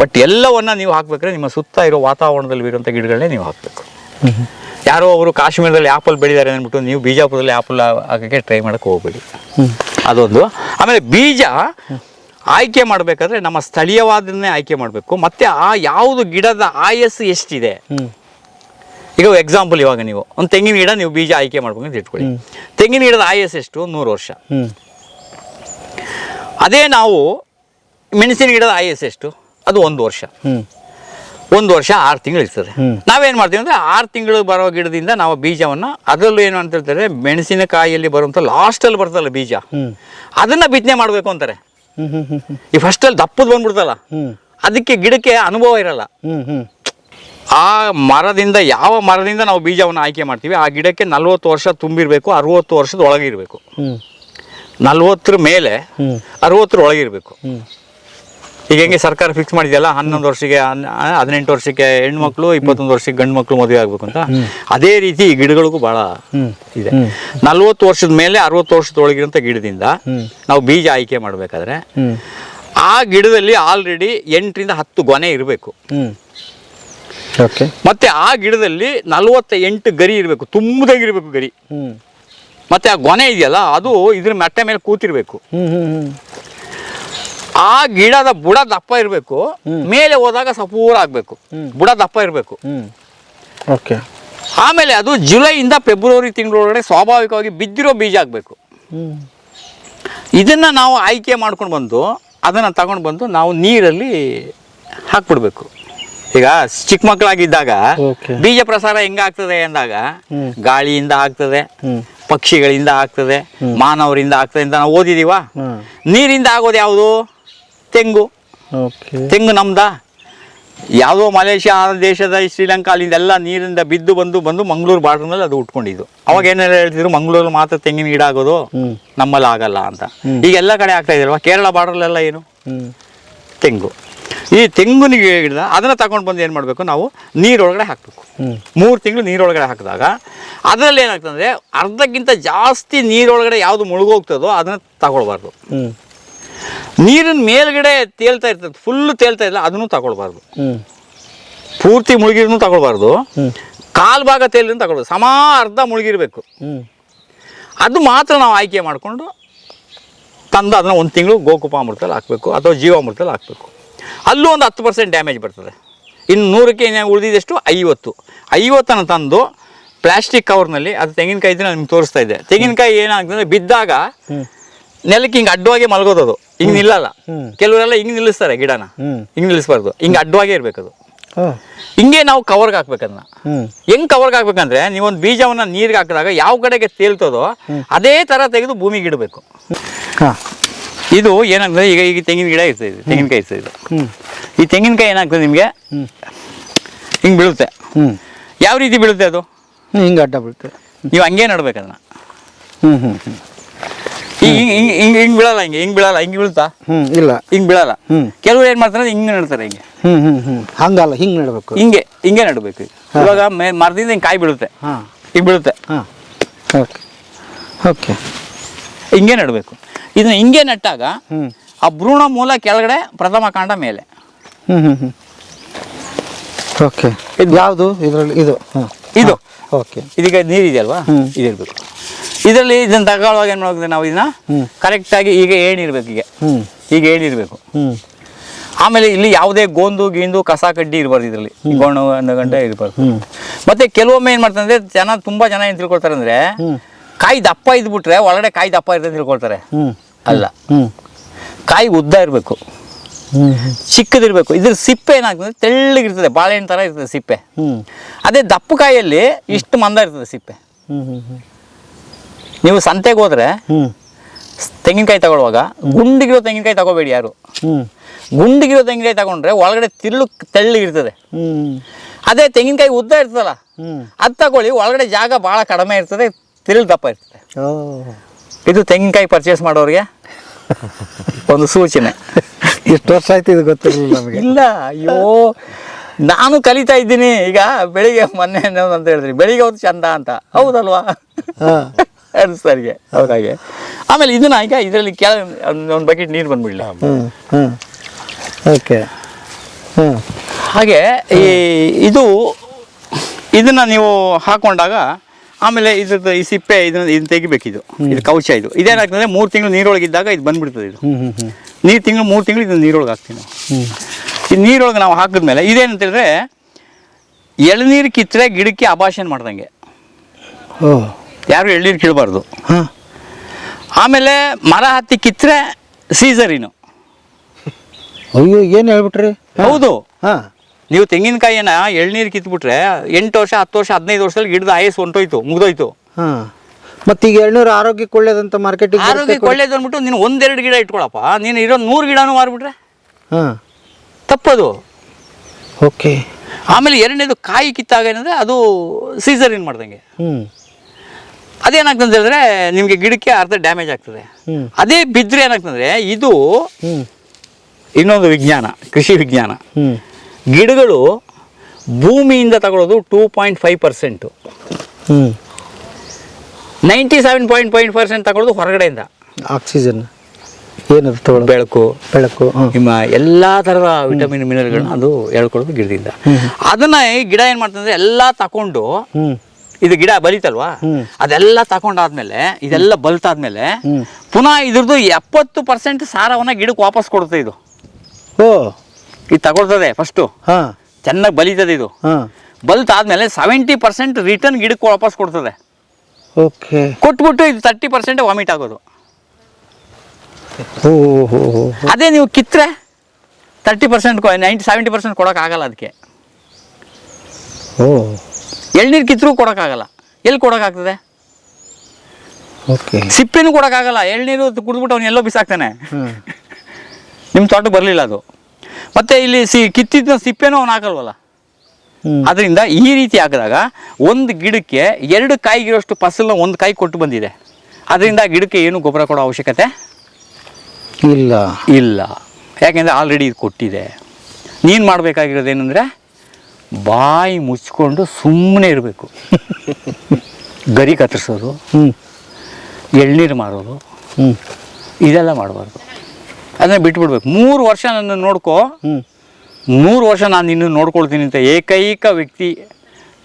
ಬಟ್ ಎಲ್ಲವನ್ನ ನೀವು ಹಾಕ್ಬೇಕ್ರೆ ನಿಮ್ಮ ಸುತ್ತ ಇರೋ ವಾತಾವರಣದಲ್ಲಿ ಇರುವಂಥ ಗಿಡಗಳನ್ನೇ ನೀವು ಹಾಕಬೇಕು. ಯಾರೋ ಅವರು ಕಾಶ್ಮೀರದಲ್ಲಿ ಆಪಲ್ ಬೆಳಿದಾರೆ ಅಂದ್ಬಿಟ್ಟು ನೀವು ಬೀಜಾಪುರದಲ್ಲಿ ಆಪಲ್ ಹಾಕೋಕ್ಕೆ ಟ್ರೈ ಮಾಡೋಕ್ಕೆ ಹೋಗ್ಬೇಡಿ. ಅದೊಂದು. ಆಮೇಲೆ ಬೀಜ ಆಯ್ಕೆ ಮಾಡಬೇಕಾದ್ರೆ ನಮ್ಮ ಸ್ಥಳೀಯವಾದನ್ನೇ ಆಯ್ಕೆ ಮಾಡಬೇಕು. ಮತ್ತು ಆ ಯಾವುದು ಗಿಡದ ಆಯಸ್ಸು ಎಷ್ಟಿದೆ? ಈಗ ಎಕ್ಸಾಂಪಲ್ ಇವಾಗ ನೀವು. ಒಂದು ತೆಂಗಿನ ಗಿಡ ನೀವು ಬೀಜ ಆಯ್ಕೆ ಮಾಡ್ಬೇಕು ಅಂತ ಇಟ್ಕೊಳ್ಳಿ. ತೆಂಗಿನ ಗಿಡದ ಆಯಸ್ ಎಷ್ಟು? ನೂರು ವರ್ಷ. ಅದೇ ನಾವು ಮೆಣಸಿನ ಗಿಡದ ಆಯಸ್ ಎಷ್ಟು? ಅದು ಒಂದು ವರ್ಷ. ಒಂದು ವರ್ಷ ಆರು ತಿಂಗಳು ಇರ್ತದೆ. ನಾವೇನ್ ಮಾಡ್ತೀವಿ ಅಂದ್ರೆ ಆರು ತಿಂಗಳು ಬರೋ ಗಿಡದಿಂದ ನಾವು ಬೀಜವನ್ನ ಅದರಲ್ಲೂ ಏನು ಅಂತ ಹೇಳ್ತಾರೆ ಮೆಣಸಿನಕಾಯಿಯಲ್ಲಿ ಬರುವಂತ ಲಾಸ್ಟ್ ಅಲ್ಲಿ ಬರ್ತಲ್ಲ ಬೀಜ. ಅದನ್ನ ಬಿತ್ತನೆ ಮಾಡ್ಬೇಕು ಅಂತಾರೆ. ಈ ಫಸ್ಟ್ ಅಲ್ಲಿ ದಪ್ಪದ್ ಬಂದ್ಬಿಡ್ತಲ್ಲ. ಅದಕ್ಕೆ ಗಿಡಕ್ಕೆ ಅನುಭವ ಇರಲ್ಲ. ಆ ಮರದಿಂದ ಯಾವ ಮರದಿಂದ ನಾವು ಬೀಜವನ್ನು ಆಯ್ಕೆ ಮಾಡ್ತೀವಿ ಆ ಗಿಡಕ್ಕೆ ನಲ್ವತ್ತು ವರ್ಷ ತುಂಬಿರಬೇಕು ಅರುವತ್ತು ವರ್ಷದ ಒಳಗೆ ಇರಬೇಕು. ಹ್ಮ್. ನಲ್ವತ್ತರ ಮೇಲೆ ಅರವತ್ತರ ಅರುವತ್ತರ ಒಳಗೆ ಇರಬೇಕು. ಹ್ಮ್. ಈಗ ಹೆಂಗೆ ಸರ್ಕಾರ ಫಿಕ್ಸ್ ಮಾಡಿದೆಯಲ್ಲ ಹನ್ನೊಂದು ವರ್ಷಕ್ಕೆ ಹದಿನೆಂಟು ವರ್ಷಕ್ಕೆ ಹೆಣ್ಮಕ್ಳು ಇಪ್ಪತ್ತೊಂದು ವರ್ಷಕ್ಕೆ ಗಂಡು ಮಕ್ಳು ಮದುವೆ ಆಗ್ಬೇಕು ಅಂತ? ಅದೇ ರೀತಿ ಈ ಗಿಡಗಳಿಗೂ ಬಹಳ. ಇದೆ. ನಲ್ವತ್ತು ವರ್ಷದ ಮೇಲೆ ಅರವತ್ತು ವರ್ಷದೊಳಗಿರೋಂಥ ಗಿಡದಿಂದ ನಾವು ಬೀಜ ಆಯ್ಕೆ ಮಾಡಬೇಕಾದ್ರೆ ಆ ಗಿಡದಲ್ಲಿ ಆಲ್ರೆಡಿ ಎಂಟರಿಂದ ಹತ್ತು ಗೊನೆ ಇರಬೇಕು. ಮತ್ತೆ ಆ ಗಿಡದಲ್ಲಿ ನಲವತ್ತ ಎಂಟು ಗರಿ ಇರಬೇಕು ತುಂಬದಾಗಿರ್ಬೇಕು ಗರಿ. ಮತ್ತೆ ಆ ಗೊನೆ ಇದೆಯಲ್ಲ ಅದು ಇದ್ರ ಮಟ್ಟೆ ಮೇಲೆ ಕೂತಿರ್ಬೇಕು. ಆ ಗಿಡದ ಬುಡ ದಪ್ಪ ಇರಬೇಕು. ಮೇಲೆ ಹೋದಾಗ ಸಪೂರ ಆಗಬೇಕು. ಬುಡ ದಪ್ಪ ಇರಬೇಕು. ಓಕೆ. ಆಮೇಲೆ ಅದು ಜುಲೈಯಿಂದ ಫೆಬ್ರವರಿ ತಿಂಗಳೊಳಗಡೆ ಸ್ವಾಭಾವಿಕವಾಗಿ ಬಿದ್ದಿರೋ ಬೀಜ ಆಗಬೇಕು. ಇದನ್ನು ಇದನ್ನ ನಾವು ಆಯ್ಕೆ ಮಾಡ್ಕೊಂಡು ಬಂದು ಅದನ್ನು ತಗೊಂಡು ಬಂದು ನಾವು ನೀರಲ್ಲಿ ಹಾಕ್ಬಿಡ್ಬೇಕು. ಈಗ ಚಿಕ್ಕ ಮಕ್ಕಳಾಗಿದ್ದಾಗ ಬೀಜ ಪ್ರಸಾರ ಹೆಂಗಾಗ್ತದೆ ಅಂದಾಗ ಗಾಳಿಯಿಂದ ಆಗ್ತದೆ ಪಕ್ಷಿಗಳಿಂದ ಆಗ್ತದೆ ಮಾನವರಿಂದ ಆಗ್ತದೆ ಅಂತ ನಾವು ಓದಿದೀವ? ನೀರಿಂದ ಆಗೋದು ಯಾವುದು? ತೆಂಗು. ತೆಂಗು ನಮ್ದ. ಯಾವುದೋ ಮಲೇಷ್ಯಾ ಆ ದೇಶದ ಶ್ರೀಲಂಕಾ ಅಲ್ಲಿಂದೆಲ್ಲ ನೀರಿಂದ ಬಿದ್ದು ಬಂದು ಬಂದು ಮಂಗಳೂರು ಬಾರ್ಡರ್ನಲ್ಲಿ ಅದು ಉಟ್ಕೊಂಡಿದ್ದು. ಅವಾಗ ಏನೆಲ್ಲ ಹೇಳ್ತಿದ್ರು? ಮಂಗಳೂರಲ್ಲಿ ಮಾತ್ರ ತೆಂಗಿನ ಗಿಡ ಆಗೋದು ನಮ್ಮಲ್ಲಿ ಆಗಲ್ಲ ಅಂತ. ಈಗ ಎಲ್ಲ ಕಡೆ ಆಗ್ತಾ ಇದೆಯಲ್ವಾ? ಕೇರಳ ಬಾರ್ಡರ್ಲೆಲ್ಲ ಏನು? ತೆಂಗು. ಈ ತೆಂಗಿನ ಗಿಡ ಅದನ್ನು ತಗೊಂಡು ಬಂದು ಏನು ಮಾಡಬೇಕು ನಾವು? ನೀರೊಳಗಡೆ ಹಾಕಬೇಕು. ಮೂರು ತಿಂಗಳು ನೀರೊಳಗಡೆ ಹಾಕಿದಾಗ ಅದರಲ್ಲಿ ಏನಾಗ್ತದೆ ಅರ್ಧಕ್ಕಿಂತ ಜಾಸ್ತಿ ನೀರೊಳಗಡೆ ಯಾವುದು ಮುಳುಗೋಗ್ತದೋ ಅದನ್ನು ತಗೊಳ್ಬಾರ್ದು. ನೀರಿನ ಮೇಲ್ಗಡೆ ತೇಲ್ತಾ ಇರ್ತದೆ ಫುಲ್ ತೇಲ್ತಾ ಇಲ್ಲ ಅದನ್ನು ತಗೊಳ್ಬಾರ್ದು. ಪೂರ್ತಿ ಮುಳುಗಿರೂ ತಗೊಳ್ಬಾರ್ದು. ಕಾಲು ಭಾಗ ತೇಲಿನ ತಗೊಳ್ಬಾರ್ದು. ಸಮ ಅರ್ಧ ಮುಳುಗಿರ್ಬೇಕು. ಅದು ಮಾತ್ರ ನಾವು ಆಯ್ಕೆ ಮಾಡಿಕೊಂಡು ತಂದು ಅದನ್ನ ಒಂದು ತಿಂಗಳು ಗೋಕುಪಾಮೃತದಲ್ಲಿ ಹಾಕಬೇಕು ಅಥವಾ ಜೀವಾಮೃತದಲ್ಲಿ ಹಾಕಬೇಕು. ಅಲ್ಲೂ ಒಂದು ಹತ್ತು ಪರ್ಸೆಂಟ್ ಡ್ಯಾಮೇಜ್ ಬರ್ತದೆ. ಇನ್ನು ನೂರಕ್ಕೆ ಏನೇನು ಉಳಿದಿದ್ದೆಷ್ಟು? ಐವತ್ತು. ಐವತ್ತನ್ನು ತಂದು ಪ್ಲಾಸ್ಟಿಕ್ ಕವರ್ನಲ್ಲಿ ಅದು ತೆಂಗಿನಕಾಯಿ ಇದ್ರೆ ನಿಮ್ಗೆ ತೋರಿಸ್ತಾ ಇದ್ದೆ. ತೆಂಗಿನಕಾಯಿ ಏನಾಗ್ತದೆ ಬಿದ್ದಾಗ ನೆಲಕ್ಕೆ ಹಿಂಗೆ ಅಡ್ಡವಾಗಿ ಮಲಗೋದದು ಹಿಂಗೆ ನಿಲ್ಲಲ್ಲ. ಕೆಲವರೆಲ್ಲ ಹಿಂಗೆ ನಿಲ್ಲಿಸ್ತಾರೆ ಗಿಡನ. ಹಿಂಗೆ ನಿಲ್ಲಿಸ್ಬಾರ್ದು. ಹಿಂಗೆ ಅಡ್ಡವಾಗೇ ಇರಬೇಕದು ಹಿಂಗೆ ನಾವು ಕವರ್ಗೆ ಹಾಕ್ಬೇಕದನ್ನ ಹೆಂಗ್ ಕವರ್ಗೆ ಹಾಕ್ಬೇಕಂದ್ರೆ ನೀವೊಂದು ಬೀಜವನ್ನ ನೀರಿಗೆ ಹಾಕಿದಾಗ ಯಾವ ಕಡೆಗೆ ತೇಲ್ತದೋ ಅದೇ ತರ ತೆಗೆದು ಭೂಮಿಗೆ ಇಡಬೇಕು. ಹಾಂ. ಇದು ಏನಾಗ್ತದೆ? ಈಗ ಈಗ ತೆಂಗಿನ ಗಿಡ ಇರ್ತದೆ ಇದು, ತೆಂಗಿನಕಾಯಿ ಇರ್ತದೆ ಈ ತೆಂಗಿನಕಾಯಿ ಏನಾಗ್ತದೆ ನಿಮಗೆ? ಹಿಂಗೆ ಬೀಳುತ್ತೆ. ಯಾವ ರೀತಿ ಬೀಳುತ್ತೆ ಅದು? ಹಿಂಗ ಹಿಂಗೆ ಅಡ್ಡ ಬೀಳುತ್ತೆ. ನೀವು ಹಂಗೆ ನಡ್ಬೇಕು ಅದನ್ನ. ಹ್ಮ್ ಹ್ಮ್. ಹಿಂಗೆ ಹಿಂಗೆ ಹಿಂಗೆ ಹಿಂಗೆ ಬೀಳಲ್ಲ ಹಿಂಗೆ ಹಿಂಗೆ ಬೀಳಲ್ಲ ಹಿಂಗೆ ಬೀಳುತ್ತಾ? ಹ್ಮ್ ಇಲ್ಲ. ಹಿಂಗೆ ಬೀಳಲ್ಲ. ಹ್ಮ್. ಕೆಲವ್ರು ಏನು ಮಾಡ್ತಾರೆ ಹಿಂಗೆ ನಡ್ತಾರೆ ಹಿಂಗೆ. ಹ್ಮ್ ಹ್ಮ್ ಹ್ಮ್. ಹಂಗಲ್ಲ ಹಿಂಗೆ ನಡ್ಬೇಕು. ಹಿಂಗೆ ಹಿಂಗೆ ನಡಬೇಕು. ಇವಾಗ ಮೇ ಮರದಿಂದ ಹಿಂಗೆ ಕಾಯಿ ಬೀಳುತ್ತೆ. ಹಾಂ. ಹಿಂಗೆ ಬೀಳುತ್ತೆ. ಹಾಂ. ಓಕೆ. ಓಕೆ. ಹಿಂಗೆ ನಡಬೇಕು. ಇದನ್ನ ಹಿಂಗೆ ನೆಟ್ಟಾಗ ಹ್ಮ್. ಆ ಭ್ರೂಣ ಮೂಲ ಕೆಳಗಡೆ ಪ್ರಥಮ ಕಾಂಡ ಮೇಲೆ. ಹ್ಮ್ ಹ್ಮ್ ಹ್ಮ್. ಓಕೆ. ಇದು ಯಾವುದು? ಇದರಲ್ಲಿ ಇದು. ಹಾಂ ಇದು. ಓಕೆ. ಇದೀಗ ನೀರಿದೆಯಲ್ವಾ? ಹ್ಮ್. ಇದಿರ್ಬೇಕು. ಇದರಲ್ಲಿ ಇದನ್ನ ತಗೊಳ್ಳುವಾಗ ಏನು ಮಾಡೋದು ನಾವು ಇದನ್ನ ಕರೆಕ್ಟ್ ಆಗಿ ಈಗ ಏನಿರ್ಬೇಕು ಈಗ. ಈಗ ಏನಿರ್ಬೇಕು ಹ್ಮ್. ಆಮೇಲೆ ಇಲ್ಲಿ ಯಾವುದೇ ಗೋಂದು ಗೀಂದು ಕಸ ಕಡ್ಡಿ ಇರಬಾರ್ದು ಇದರಲ್ಲಿ. ಗೋಣು ಒಂದು ಗಂಟೆ ಇರಬಾರ್ದು. ಮತ್ತೆ ಕೆಲವೊಮ್ಮೆ ಏನ್ ಮಾಡ್ತಾರೆ ಅಂದ್ರೆ ಜನ ತುಂಬಾ ಜನ ಏನ್ ತಿಳ್ಕೊಳ್ತಾರೆ ಅಂದ್ರೆ ಕಾಯಿ ದಪ್ಪ ಇದ್ಬಿಟ್ರೆ ಒಳಗಡೆ ಕಾಯಿ ದಪ್ಪ ಇರ್ತದೆ ತಿಳ್ಕೊಳ್ತಾರೆ. ಅಲ್ಲ. ಕಾಯಿ ಉದ್ದ ಇರಬೇಕು. ಚಿಕ್ಕದಿರ್ಬೇಕು. ಇದ್ರ ಸಿಪ್ಪೆ ಏನಾಗ್ತದೆ ತೆಳ್ಳಗಿರ್ತದೆ. ಬಾಳೆಹಣ್ಣು ತರ ಇರ್ತದೆ ಸಿಪ್ಪೆ. ಅದೇ ದಪ್ಪ ಕಾಯಲ್ಲಿ ಇಷ್ಟು ಮಂದ ಇರ್ತದೆ ಸಿಪ್ಪೆ. ನೀವು ಸಂತೆಗೆ ಹೋದ್ರೆ ತೆಂಗಿನಕಾಯಿ ತಗೊಳ್ಳುವಾಗ ಗುಂಡಿಗಿರೋ ತೆಂಗಿನಕಾಯಿ ತಗೋಬೇಡಿ ಯಾರು. ಗುಂಡಿಗಿರೋ ತೆಂಗಿನಕಾಯಿ ತಗೊಂಡ್ರೆ ಒಳಗಡೆ ತಿರುಳು ತೆಳ್ಳಗಿರ್ತದೆ ಅದೇ ತೆಂಗಿನಕಾಯಿ ಉದ್ದ ಇರ್ತದಲ್ಲ ಅದ್ ಅದು ತಗೊಳ್ಳಿ ಒಳಗಡೆ ಜಾಗ ಭಾಳ ಕಡಿಮೆ ಇರ್ತದೆ ತಿರುಳು ದಪ್ಪ ಇರ್ತದೆ. ಇದು ತೆಂಗಿನಕಾಯಿ ಪರ್ಚೇಸ್ ಮಾಡೋರಿಗೆ ಒಂದು ಸೂಚನೆ. ಎಷ್ಟು ವರ್ಷ ಆಯ್ತು ಇದು ಗೊತ್ತಿರಲಿಲ್ಲ ನಮಗೆ. ಇಲ್ಲ ಅಯ್ಯೋ ನಾನು ಕಲಿತಾ ಇದ್ದೀನಿ ಈಗ ಬೆಳಿಗ್ಗೆ ಮೊನ್ನೆ ಅಂತ ಹೇಳಿದ್ರಿ ಬೆಳಿಗ್ಗೆ ಹೋದ್ ಚಂದ ಅಂತ. ಹೌದಲ್ವಾ? ಹಾಂ ಅನಿಸ್ತರಿಗೆ ಹೌದಾಗೆ. ಆಮೇಲೆ ಇದನ್ನ ಈಗ ಇದರಲ್ಲಿ ಕೆಳ ಒಂದು ಬಕೆಟ್ ನೀರು ಬಂದ್ಬಿಡಲಿ. ಓಕೆ. ಹಾಗೆ ಈ ಇದು ಇದನ್ನ ನೀವು ಹಾಕೊಂಡಾಗ ಆಮೇಲೆ ಇದ್ರದ್ದು ಈ ಸಿಪ್ಪೆ ಇದನ್ನ ಇದನ್ನ ತೆಗಿಬೇಕಿದು. ಇದು ಕೌಚ ಇದು. ಇದೇನಾಗ್ತದೆ ಮೂರು ತಿಂಗಳು ನೀರೊಳಗಿದ್ದಾಗ ಇದು ಬಂದ್ಬಿಡ್ತದೆ ಇದು. ಹ್ಮ್ ಹ್ಮ್ ಹ್ಮ್. ನೀರು ತಿಂಗಳು ಮೂರು ತಿಂಗಳು ಇದನ್ನ ನೀರೊಳಗೆ ಹಾಕ್ತೀವಿ ನಾವು. ಈ ನೀರೊಳಗೆ ನಾವು ಹಾಕಿದ್ಮೇಲೆ ಇದೇನಂತ ಹೇಳಿದ್ರೆ ಎಳನೀರು ಕಿತ್ತರೆ ಗಿಡಕ್ಕೆ ಅಭಾಷಣ ಮಾಡ್ದಂಗೆ. ಓ. ಯಾರು ಎಳ್ನೀರು ಕೀಳಬಾರ್ದು. ಹಾಂ ಆಮೇಲೆ ಮರ ಹತ್ತಿ ಕಿತ್ತರೆ ಸೀಸರಿನು. ಅಯ್ಯೋ ಏನು ಹೇಳ್ಬಿಟ್ರಿ? ಹೌದು. ಹಾಂ. ನೀವು ತೆಂಗಿನಕಾಯಿನ ಎಳ್ನೀರು ಕಿತ್ಬಿಟ್ರೆ ಎಂಟು ವರ್ಷ ಹತ್ತು ವರ್ಷ ಹದಿನೈದು ವರ್ಷದಲ್ಲಿ ಗಿಡದ ಆಯಸ್ಸು ಹೊಂಟೋಯ್ತು ಮುಗ್ದೋಯ್ತು. ಹಾಂ. ಮತ್ತೆ ಈಗ ಎಳ್ನೂರು ಆರೋಗ್ಯಕ್ಕೆ ಒಳ್ಳೇದಂತ ಮಾರ್ಕೆಟಿಗೆ ಆರೋಗ್ಯಕ್ಕೆ ಒಳ್ಳೇದು ಅಂದ್ಬಿಟ್ಟು ನೀನು ಒಂದೆರಡು ಗಿಡ ಇಟ್ಕೊಳಪ್ಪ. ನೀನು ಇರೋ ನೂರು ಗಿಡನೂ ಮಾರ್ಬಿಟ್ರೆ? ಹಾಂ. ತಪ್ಪದು. ಓಕೆ. ಆಮೇಲೆ ಎರಡನೇದು ಕಾಯಿ ಕಿತ್ತಾಗ ಏನಂದರೆ ಅದು ಸೀಸರಿನ್ ಮಾಡ್ದಂಗೆ. ಹ್ಞೂ ಅದೇನಾಗ್ತದೆ ಅಂತ ಹೇಳಿದ್ರೆ ನಿಮಗೆ ಗಿಡಕ್ಕೆ ಅರ್ಧ ಡ್ಯಾಮೇಜ್ ಆಗ್ತದೆ. ಅದೇ ಬಿದ್ದರೆ ಏನಾಗ್ತಂದ್ರೆ ಇದು ಇನ್ನೊಂದು ವಿಜ್ಞಾನ ಕೃಷಿ ವಿಜ್ಞಾನ. ಗಿಡಗಳು ಭೂಮಿಯಿಂದ ತಗೊಳ್ಳೋದು ಟೂ ಪಾಯಿಂಟ್ ಫೈವ್ ಪರ್ಸೆಂಟು ಹ್ಞೂ ninety seven point point percent ತಗೊಳ್ಳೋದು ಹೊರಗಡೆಯಿಂದ. ಆಕ್ಸಿಜನ್ ಏನದು ತೊಗೊಳ್ಳೋದು? ಬೆಳಕು. ಬೆಳಕು ನಿಮ್ಮ ಎಲ್ಲ ಥರದ ವಿಟಮಿನ್ ಮಿನರಲ್ಗಳನ್ನ ಅದು ಹೇಳ್ಕೊಳ್ಳೋದು ಗಿಡದಿಂದ. ಅದನ್ನ ಈ ಗಿಡ ಏನು ಮಾಡ್ತಂದ್ರೆ ಎಲ್ಲ ತಕೊಂಡು ಹ್ಞೂ ಇದು ಗಿಡ ಬಲಿತಲ್ವಾ. ಅದೆಲ್ಲ ತಕೊಂಡಾದ್ಮೇಲೆ ಇದೆಲ್ಲ ಬಲ್ತಾದ್ಮೇಲೆ. ಪುನಃ ಇದ್ರದ್ದು ಎಪ್ಪತ್ತು ಪರ್ಸೆಂಟ್ ಸಾರವನ್ನ ಗಿಡಕ್ಕೆ ವಾಪಸ್ ಕೊಡುತ್ತೆ ಇದು. ಓ. ಇದು ತಗೊಳ್ತದೆ ಫಸ್ಟು ಹಾಂ. ಚೆನ್ನಾಗಿ ಬಲಿತದೆ ಇದು. ಹಾಂ. ಬಲ್ತಾದ್ಮೇಲೆ ಸೆವೆಂಟಿ ಪರ್ಸೆಂಟ್ ರಿಟರ್ನ್ ಗಿಡಕ್ಕೆ ವಾಪಸ್ ಕೊಡ್ತದೆ. ಓಕೆ. ಕೊಟ್ಬಿಟ್ಟು ಇದು ತರ್ಟಿ ಪರ್ಸೆಂಟ್ ವಾಮಿಟ್ ಆಗೋದು. ಅದೇ ನೀವು ಕಿತ್ತರೆ thirty percent ninety seventy percent ಕೊಡೋಕ್ಕಾಗಲ್ಲ ಅದಕ್ಕೆ. ಓ. ಎಳ್ನೀರು ಕಿತ್ತರೂ ಕೊಡೋಕ್ಕಾಗಲ್ಲ. ಎಲ್ಲಿ ಕೊಡೋಕ್ಕಾಗ್ತದೆ? ಓಕೆ ಸಿಪ್ಪೆನೂ ಕೊಡೋಕ್ಕಾಗಲ್ಲ. ಎಳ್ನೀರು ಕುಡಿದ್ಬಿಟ್ಟು ಅವ್ನು ಎಲ್ಲೋ ಬಿಸಾಕ್ತಾನೆ. ನಿಮ್ಮ ತೋಟಕ್ಕೆ ಬರಲಿಲ್ಲ ಅದು. ಮತ್ತು ಇಲ್ಲಿ ಸಿ ಕಿತ್ತಿದ್ದ ಸಿಪ್ಪೆನೂ ಅವ್ನು ಹಾಕಲ್ವಲ್ಲ? ಅದರಿಂದ ಈ ರೀತಿ ಹಾಕಿದಾಗ ಒಂದು ಗಿಡಕ್ಕೆ ಎರಡು ಕಾಯಿಗಿರೋಷ್ಟು ಫಸಲನ್ನ ಒಂದು ಕಾಯಿ ಕೊಟ್ಟು ಬಂದಿದೆ. ಅದರಿಂದ ಗಿಡಕ್ಕೆ ಏನು ಗೊಬ್ಬರ ಕೊಡೋ ಅವಶ್ಯಕತೆ? ಇಲ್ಲ. ಇಲ್ಲ. ಯಾಕೆಂದರೆ ಆಲ್ರೆಡಿ ಇದು ಕೊಟ್ಟಿದೆ. ನೀನು ಮಾಡಬೇಕಾಗಿರೋದು ಏನಂದರೆ ಬಾಯಿ ಮುಚ್ಕೊಂಡು ಸುಮ್ಮನೆ ಇರಬೇಕು. ಗರಿ ಕತ್ತರಿಸೋದು ಹ್ಞೂ ಎಳ್ನೀರು ಮಾರೋದು ಹ್ಞೂ ಇದೆಲ್ಲ ಮಾಡಬಾರ್ದು. ಅದನ್ನ ಬಿಟ್ಬಿಡ್ಬೇಕು. ಮೂರು ವರ್ಷ ನನ್ನ ನೋಡ್ಕೋ. ಹ್ಞೂ ಮೂರು ವರ್ಷ ನಾನು ನಿನ್ನ ನೋಡ್ಕೊಳ್ತೀನಿ ಅಂತ ಏಕೈಕ ವ್ಯಕ್ತಿ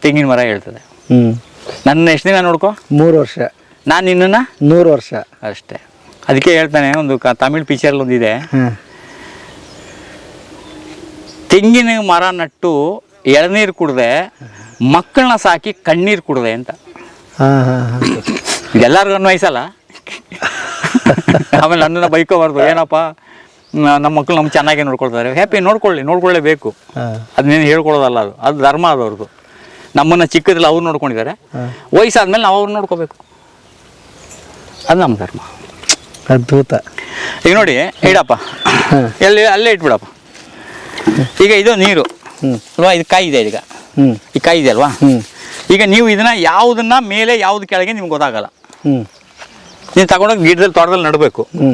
ತೆಂಗಿನ ಮರ ಹೇಳ್ತದೆ. ಹ್ಞೂ ನನ್ನ ಎಷ್ಟು ದಿನ ನೋಡ್ಕೋ? ಮೂರು ವರ್ಷ. ನಾನು ನಿನ್ನನ್ನು? ನೂರು ವರ್ಷ. ಅಷ್ಟೇ. ಅದಕ್ಕೆ ಹೇಳ್ತಾನೆ ಒಂದು ಕ ತಮಿಳ್ ಹಾಂ ತೆಂಗಿನ ಮರ ನಟ್ಟು ಎಳನೀರು ಕುಡ್ದೆ ಮಕ್ಕಳನ್ನ ಸಾಕಿ ಕಣ್ಣೀರು ಕುಡ್ದೆ ಅಂತ. ಎಲ್ಲರಿಗೂ ಇದೆಲ್ಲರಿಗೂ ಅನ್ವಯಿಸಲ್ಲ ಆಮೇಲೆ ನನ್ನನ್ನು ಬೈಕೋಬಾರ್ದು ಏನಪ್ಪ? ನಮ್ಮ ಮಕ್ಕಳು ನಮ್ಮ ಚೆನ್ನಾಗಿ ನೋಡ್ಕೊಳ್ತಾರೆ. ಹ್ಯಾಪಿ ನೋಡ್ಕೊಳ್ಳಿ ನೋಡ್ಕೊಳ್ಳೇಬೇಕು. ಬೇಕು ಅದನ್ನೇನು ಹೇಳ್ಕೊಳ್ಳೋದಲ್ಲ ಅದು. ಅದು ಧರ್ಮ ಅದು ಅವ್ರದ್ದು ನಮ್ಮನ್ನು ಚಿಕ್ಕದ್ರಲ್ಲಿ ಅವ್ರು ನೋಡ್ಕೊಂಡಿದ್ದಾರೆ. ವಯಸ್ಸಾದ್ಮೇಲೆ ನಾವು ಅವ್ರು ನೋಡ್ಕೋಬೇಕು. ಅದು ನಮ್ಮ ಧರ್ಮ. ಅದ್ಭುತ. ಈಗ ನೋಡಿ ಇಡಪ್ಪ ಎಲ್ಲಿ ಅಲ್ಲೇ ಇಟ್ಬಿಡಪ್ಪ. ಈಗ ಇದು ನೀರು. ಅಲ್ವಾ ಇದು ಕಾಯಿ ಇದೆ ಈಗ. ಹ್ಞೂ ಈ ಕಾಯಿ ಇದೆ ಅಲ್ವಾ? ಹ್ಞೂ ಈಗ ನೀವು ಇದನ್ನ ಯಾವುದನ್ನ ಮೇಲೆ ಯಾವ್ದು ಕೆಳಗೆ ನಿಮ್ಗೆ ಗೊತ್ತಾಗಲ್ಲ. ಹ್ಞೂ ನೀವು ತಗೊಂಡೋಗಿ ಗಿಡದಲ್ಲಿ ತೋಟದಲ್ಲಿ ನಡಬೇಕು. ಹ್ಞೂ